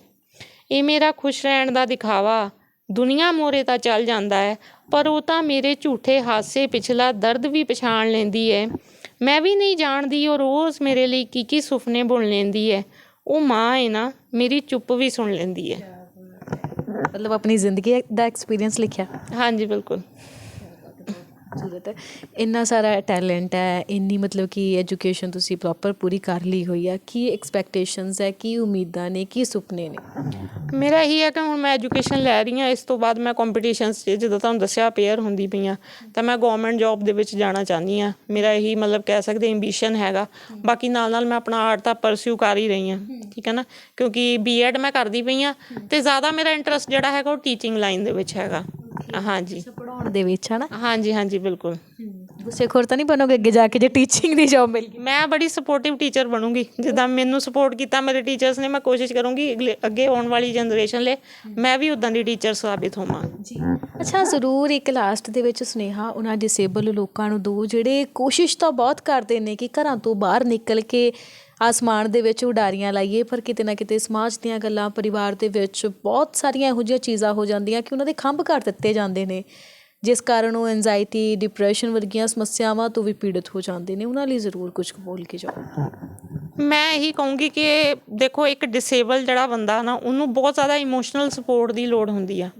ਇਹ ਮੇਰਾ ਖੁਸ਼ ਰਹਿਣ ਦਾ ਦਿਖਾਵਾ। ਦੁਨੀਆ ਮੋਰੇ ਤਾਂ ਚੱਲ ਜਾਂਦਾ ਹੈ ਪਰ ਉਹ ਤਾਂ ਮੇਰੇ ਝੂਠੇ ਹਾਸੇ ਪਿਛਲਾ ਦਰਦ ਵੀ ਪਛਾਣ ਲੈਂਦੀ ਹੈ। ਮੈਂ ਵੀ ਨਹੀਂ ਜਾਣਦੀ ਉਹ ਰੋਜ਼ ਮੇਰੇ ਲਈ ਕੀ ਕੀ ਸੁਪਨੇ ਬੁਣ ਲੈਂਦੀ ਹੈ। ਉਹ ਮਾਂ ਹੈ ਨਾ ਮੇਰੀ ਚੁੱਪ ਵੀ ਸੁਣ ਲੈਂਦੀ ਹੈ। ਮਤਲਬ ਆਪਣੀ ਜ਼ਿੰਦਗੀ ਦਾ ਐਕਸਪੀਰੀਅੰਸ ਲਿਖਿਆ। ਹਾਂਜੀ ਬਿਲਕੁਲ। ਖੂਬਸੂਰਤ ਹੈ ਇੰਨਾ ਸਾਰਾ ਟੈਲੈਂਟ ਹੈ, ਇੰਨੀ ਮਤਲਬ ਕਿ ਐਜੂਕੇਸ਼ਨ ਤੁਸੀਂ ਪ੍ਰੋਪਰ ਪੂਰੀ ਕਰ ਲਈ ਹੋਈ ਆ, ਕੀ ਐਕਸਪੈਕਟੇਸ਼ਨਸ ਹੈ, ਕੀ ਉਮੀਦਾਂ ਨੇ, ਕੀ ਸੁਪਨੇ ਨੇ? ਮੇਰਾ ਇਹੀ ਹੈ ਕਿ ਹੁਣ ਮੈਂ ਐਜੂਕੇਸ਼ਨ ਲੈ ਰਹੀ ਹਾਂ, ਇਸ ਤੋਂ ਬਾਅਦ ਮੈਂ ਕੰਪੀਟੀਸ਼ਨਸ 'ਚ ਜਦੋਂ ਤੁਹਾਨੂੰ ਦੱਸਿਆ ਪੇਅਰ ਹੁੰਦੀ ਪਈਆਂ ਤਾਂ ਮੈਂ ਗਵਰਨਮੈਂਟ ਜੌਬ ਦੇ ਵਿੱਚ ਜਾਣਾ ਚਾਹੁੰਦੀ ਹਾਂ। ਮੇਰਾ ਇਹੀ ਮਤਲਬ ਕਹਿ ਸਕਦੇ ਐਂਬੀਸ਼ਨ ਹੈਗਾ। ਬਾਕੀ ਨਾਲ ਨਾਲ ਮੈਂ ਆਪਣਾ ਆਰਟ ਤਾਂ ਪਰਸਿਊ ਕਰ ਹੀ ਰਹੀ ਹਾਂ, ਠੀਕ ਹੈ ਨਾ? ਕਿਉਂਕਿ ਬੀਐਡ ਮੈਂ ਕਰਦੀ ਪਈ ਹਾਂ ਤੇ ਜ਼ਿਆਦਾ ਮੇਰਾ ਇੰਟਰਸਟ ਜਿਹੜਾ ਹੈਗਾ ਉਹ ਟੀਚਿੰਗ ਲਾਈਨ ਦੇ ਵਿੱਚ ਹੈਗਾ। ਹਾਂਜੀ ਪੜਾਉਣ ਦੇ ਵਿੱਚ ਹਨਾ? ਹਾਂਜੀ ਹਾਂਜੀ ਬਿਲਕੁਲ। ਗੁੱਸੇਖੋਰ ਤਾਂ ਨਹੀਂ ਬਣੋਗੇ ਅੱਗੇ ਜਾ ਕੇ ਜੇ ਟੀਚਿੰਗ ਦੀ ਜੌਬ ਮਿਲ ਗਈ? ਮੈਂ ਬੜੀ ਸਪੋਰਟਿਵ ਟੀਚਰ ਬਣੂੰਗੀ। ਜਿੱਦਾਂ ਮੈਨੂੰ ਸਪੋਰਟ ਕੀਤਾ ਮੇਰੇ ਟੀਚਰਸ ਨੇ ਮੈਂ ਕੋਸ਼ਿਸ਼ ਕਰੂੰਗੀ ਅਗਲੇ- ਅੱਗੇ ਆਉਣ ਵਾਲੀ ਜਨਰੇਸ਼ਨ ਲਈ ਮੈਂ ਵੀ ਉਦਾਂ ਦੀ ਟੀਚਰ ਸਾਬਿਤ ਹੋਵਾਂ। ਜੀ। ਅੱਛਾ ਜ਼ਰੂਰ ਇੱਕ ਲਾਸਟ ਦੇ ਵਿੱਚ ਸੁਨੇਹਾ ਉਹਨਾਂ ਡਿਸੇਬਲ ਲੋਕਾਂ ਨੂੰ ਦੋ ਜਿਹੜੇ ਕੋਸ਼ਿਸ਼ ਤਾਂ ਬਹੁਤ ਕਰਦੇ ਨੇ ਕਿ ਘਰਾਂ ਤੋਂ ਬਾਹਰ ਨਿਕਲ ਕੇ ਆਸਮਾਨ ਦੇ ਵਿੱਚ ਉਡਾਰੀਆਂ ਲਾਈਏ, ਪਰ ਕਿਤੇ ਨਾ ਕਿਤੇ ਸਮਾਜ ਦੀਆਂ ਗੱਲਾਂ ਪਰਿਵਾਰ ਦੇ ਵਿੱਚ ਬਹੁਤ ਸਾਰੀਆਂ ਇਹੋ ਜਿਹੀਆਂ ਚੀਜ਼ਾਂ ਹੋ ਜਾਂਦੀਆਂ ਕਿ ਉਹਨਾਂ ਦੇ ਖੰਭ ਕਰ ਦਿੱਤੇ ਜਾਂਦੇ ਨੇ, ਜਿਸ ਕਾਰਨ ਉਹ ਐਂਜਾਇਟੀ ਡਿਪਰੈਸ਼ਨ ਵਰਗੀਆਂ ਸਮੱਸਿਆਵਾਂ ਤੋਂ ਵੀ ਪੀੜਤ ਹੋ ਜਾਂਦੇ ਨੇ। ਉਹਨਾਂ ਲਈ ਜ਼ਰੂਰ ਕੁਝ ਬੋਲ ਕੇ ਜਾਓ। ਮੈਂ ਇਹੀ ਕਹੂੰਗੀ ਕਿ ਦੇਖੋ, ਇੱਕ ਡਿਸੇਬਲ ਜਿਹੜਾ ਬੰਦਾ ਨਾ, ਉਹਨੂੰ ਬਹੁਤ ਜ਼ਿਆਦਾ ਇਮੋਸ਼ਨਲ ਸਪੋਰਟ ਦੀ ਲੋੜ ਹੁੰਦੀ ਆ।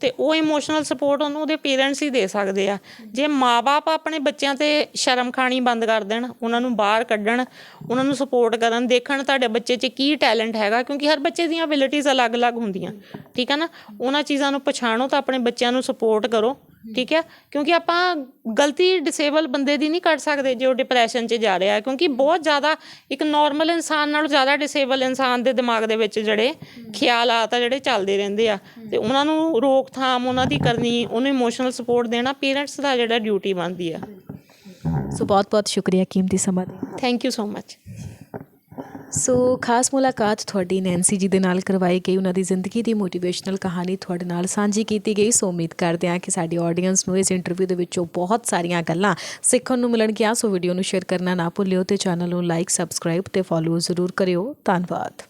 ਤੇ ਉਹ ਇਮੋਸ਼ਨਲ ਸਪੋਰਟ ਉਹਨੂੰ ਉਹਦੇ ਪੇਰੈਂਟਸ ਹੀ ਦੇ ਸਕਦੇ ਆ। ਜੇ ਮਾਪੇ ਆਪਣੇ ਬੱਚਿਆਂ ਤੇ ਸ਼ਰਮ ਖਾਣੀ ਬੰਦ ਕਰ ਦੇਣ, ਉਹਨਾਂ ਨੂੰ ਬਾਹਰ ਕੱਢਣ, ਉਹਨਾਂ ਨੂੰ ਸਪੋਰਟ ਕਰਨ, ਦੇਖਣ ਤੁਹਾਡੇ ਬੱਚੇ 'ਚ ਕੀ ਟੈਲੈਂਟ ਹੈਗਾ, ਕਿਉਂਕਿ ਹਰ ਬੱਚੇ ਦੀਆਂ ਐਬਿਲਿਟੀਜ਼ ਅਲੱਗ-ਅਲੱਗ ਹੁੰਦੀਆਂ। ਠੀਕ ਹੈ ਨਾ? ਉਹਨਾਂ ਚੀਜ਼ਾਂ ਨੂੰ ਪਛਾਣੋ ਤਾਂ ਆਪਣੇ ਬੱਚਿਆਂ ਨੂੰ ਸਪੋਰਟ ਕਰੋ। ਠੀਕ ਹੈ? ਕਿਉਂਕਿ ਆਪਾਂ ਗਲਤੀ ਡਿਸੇਬਲ ਬੰਦੇ ਦੀ ਨਹੀਂ ਕੱਢ ਸਕਦੇ ਜੇ ਉਹ ਡਿਪਰੈਸ਼ਨ 'ਚ ਜਾ ਰਿਹਾ ਹੈ। ਕਿਉਂਕਿ ਬਹੁਤ ਜ਼ਿਆਦਾ ਇੱਕ ਨਾਰਮਲ ਇਨਸਾਨ ਨਾਲੋਂ ਜ਼ਿਆਦਾ ਡਿਸੇਬਲ ਇਨਸਾਨ ਦੇ ਦਿਮਾਗ ਦੇ ਵਿੱਚ ਜਿਹੜੇ ਖਿਆਲਾਤ ਆ ਜਿਹੜੇ ਚੱਲਦੇ ਰਹਿੰਦੇ ਆ। ਤੇ ਉਹਨਾਂ ਨੂੰ ਰੋਕਥਾਮ ਉਹਨਾਂ ਦੀ ਕਰਨੀ ਉਹਨੂੰ ਇਮੋਸ਼ਨਲ ਸਪੋਰਟ ਦੇਣਾ ਪੇਰੈਂਟਸ ਦਾ ਜਿਹੜਾ ਡਿਊਟੀ ਬਣਦੀ ਆ। ਸੋ ਬਹੁਤ ਬਹੁਤ ਸ਼ੁਕਰੀਆ ਕੀਮਤੀ ਸਮਾਂ ਦੇ ਥੈਂਕ ਯੂ ਸੋ ਮਚ ਸੋ ਖਾਸ ਮੁਲਾਕਾਤ ਤੁਹਾਡੀ ਨੈਂਸੀ ਜੀ ਦੇ ਨਾਲ ਕਰਵਾਈ ਗਈ। ਉਹਨਾਂ ਦੀ ਜ਼ਿੰਦਗੀ ਦੀ ਮੋਟੀਵੇਸ਼ਨਲ ਕਹਾਣੀ ਤੁਹਾਡੇ ਨਾਲ ਸਾਂਝੀ ਕੀਤੀ ਗਈ। ਸੋ ਉਮੀਦ ਕਰਦੇ ਹਾਂ ਕਿ ਸਾਡੀ ਆਡੀਅנס ਨੂੰ ਇਸ ਇੰਟਰਵਿਊ ਦੇ ਵਿੱਚੋਂ ਬਹੁਤ ਸਾਰੀਆਂ ਗੱਲਾਂ ਸਿੱਖਣ ਨੂੰ ਮਿਲਣਗੀਆਂ। ਸੋ ਵੀਡੀਓ ਨੂੰ ਸ਼ੇਅਰ ਕਰਨਾ ਨਾ ਭੁੱਲਿਓ ਤੇ ਚੈਨਲ ਨੂੰ ਲਾਈਕ ਸਬਸਕ੍ਰਾਈਬ ਤੇ ਫੋਲੋ ਜ਼ਰੂਰ ਕਰਿਓ। ਧੰਨਵਾਦ।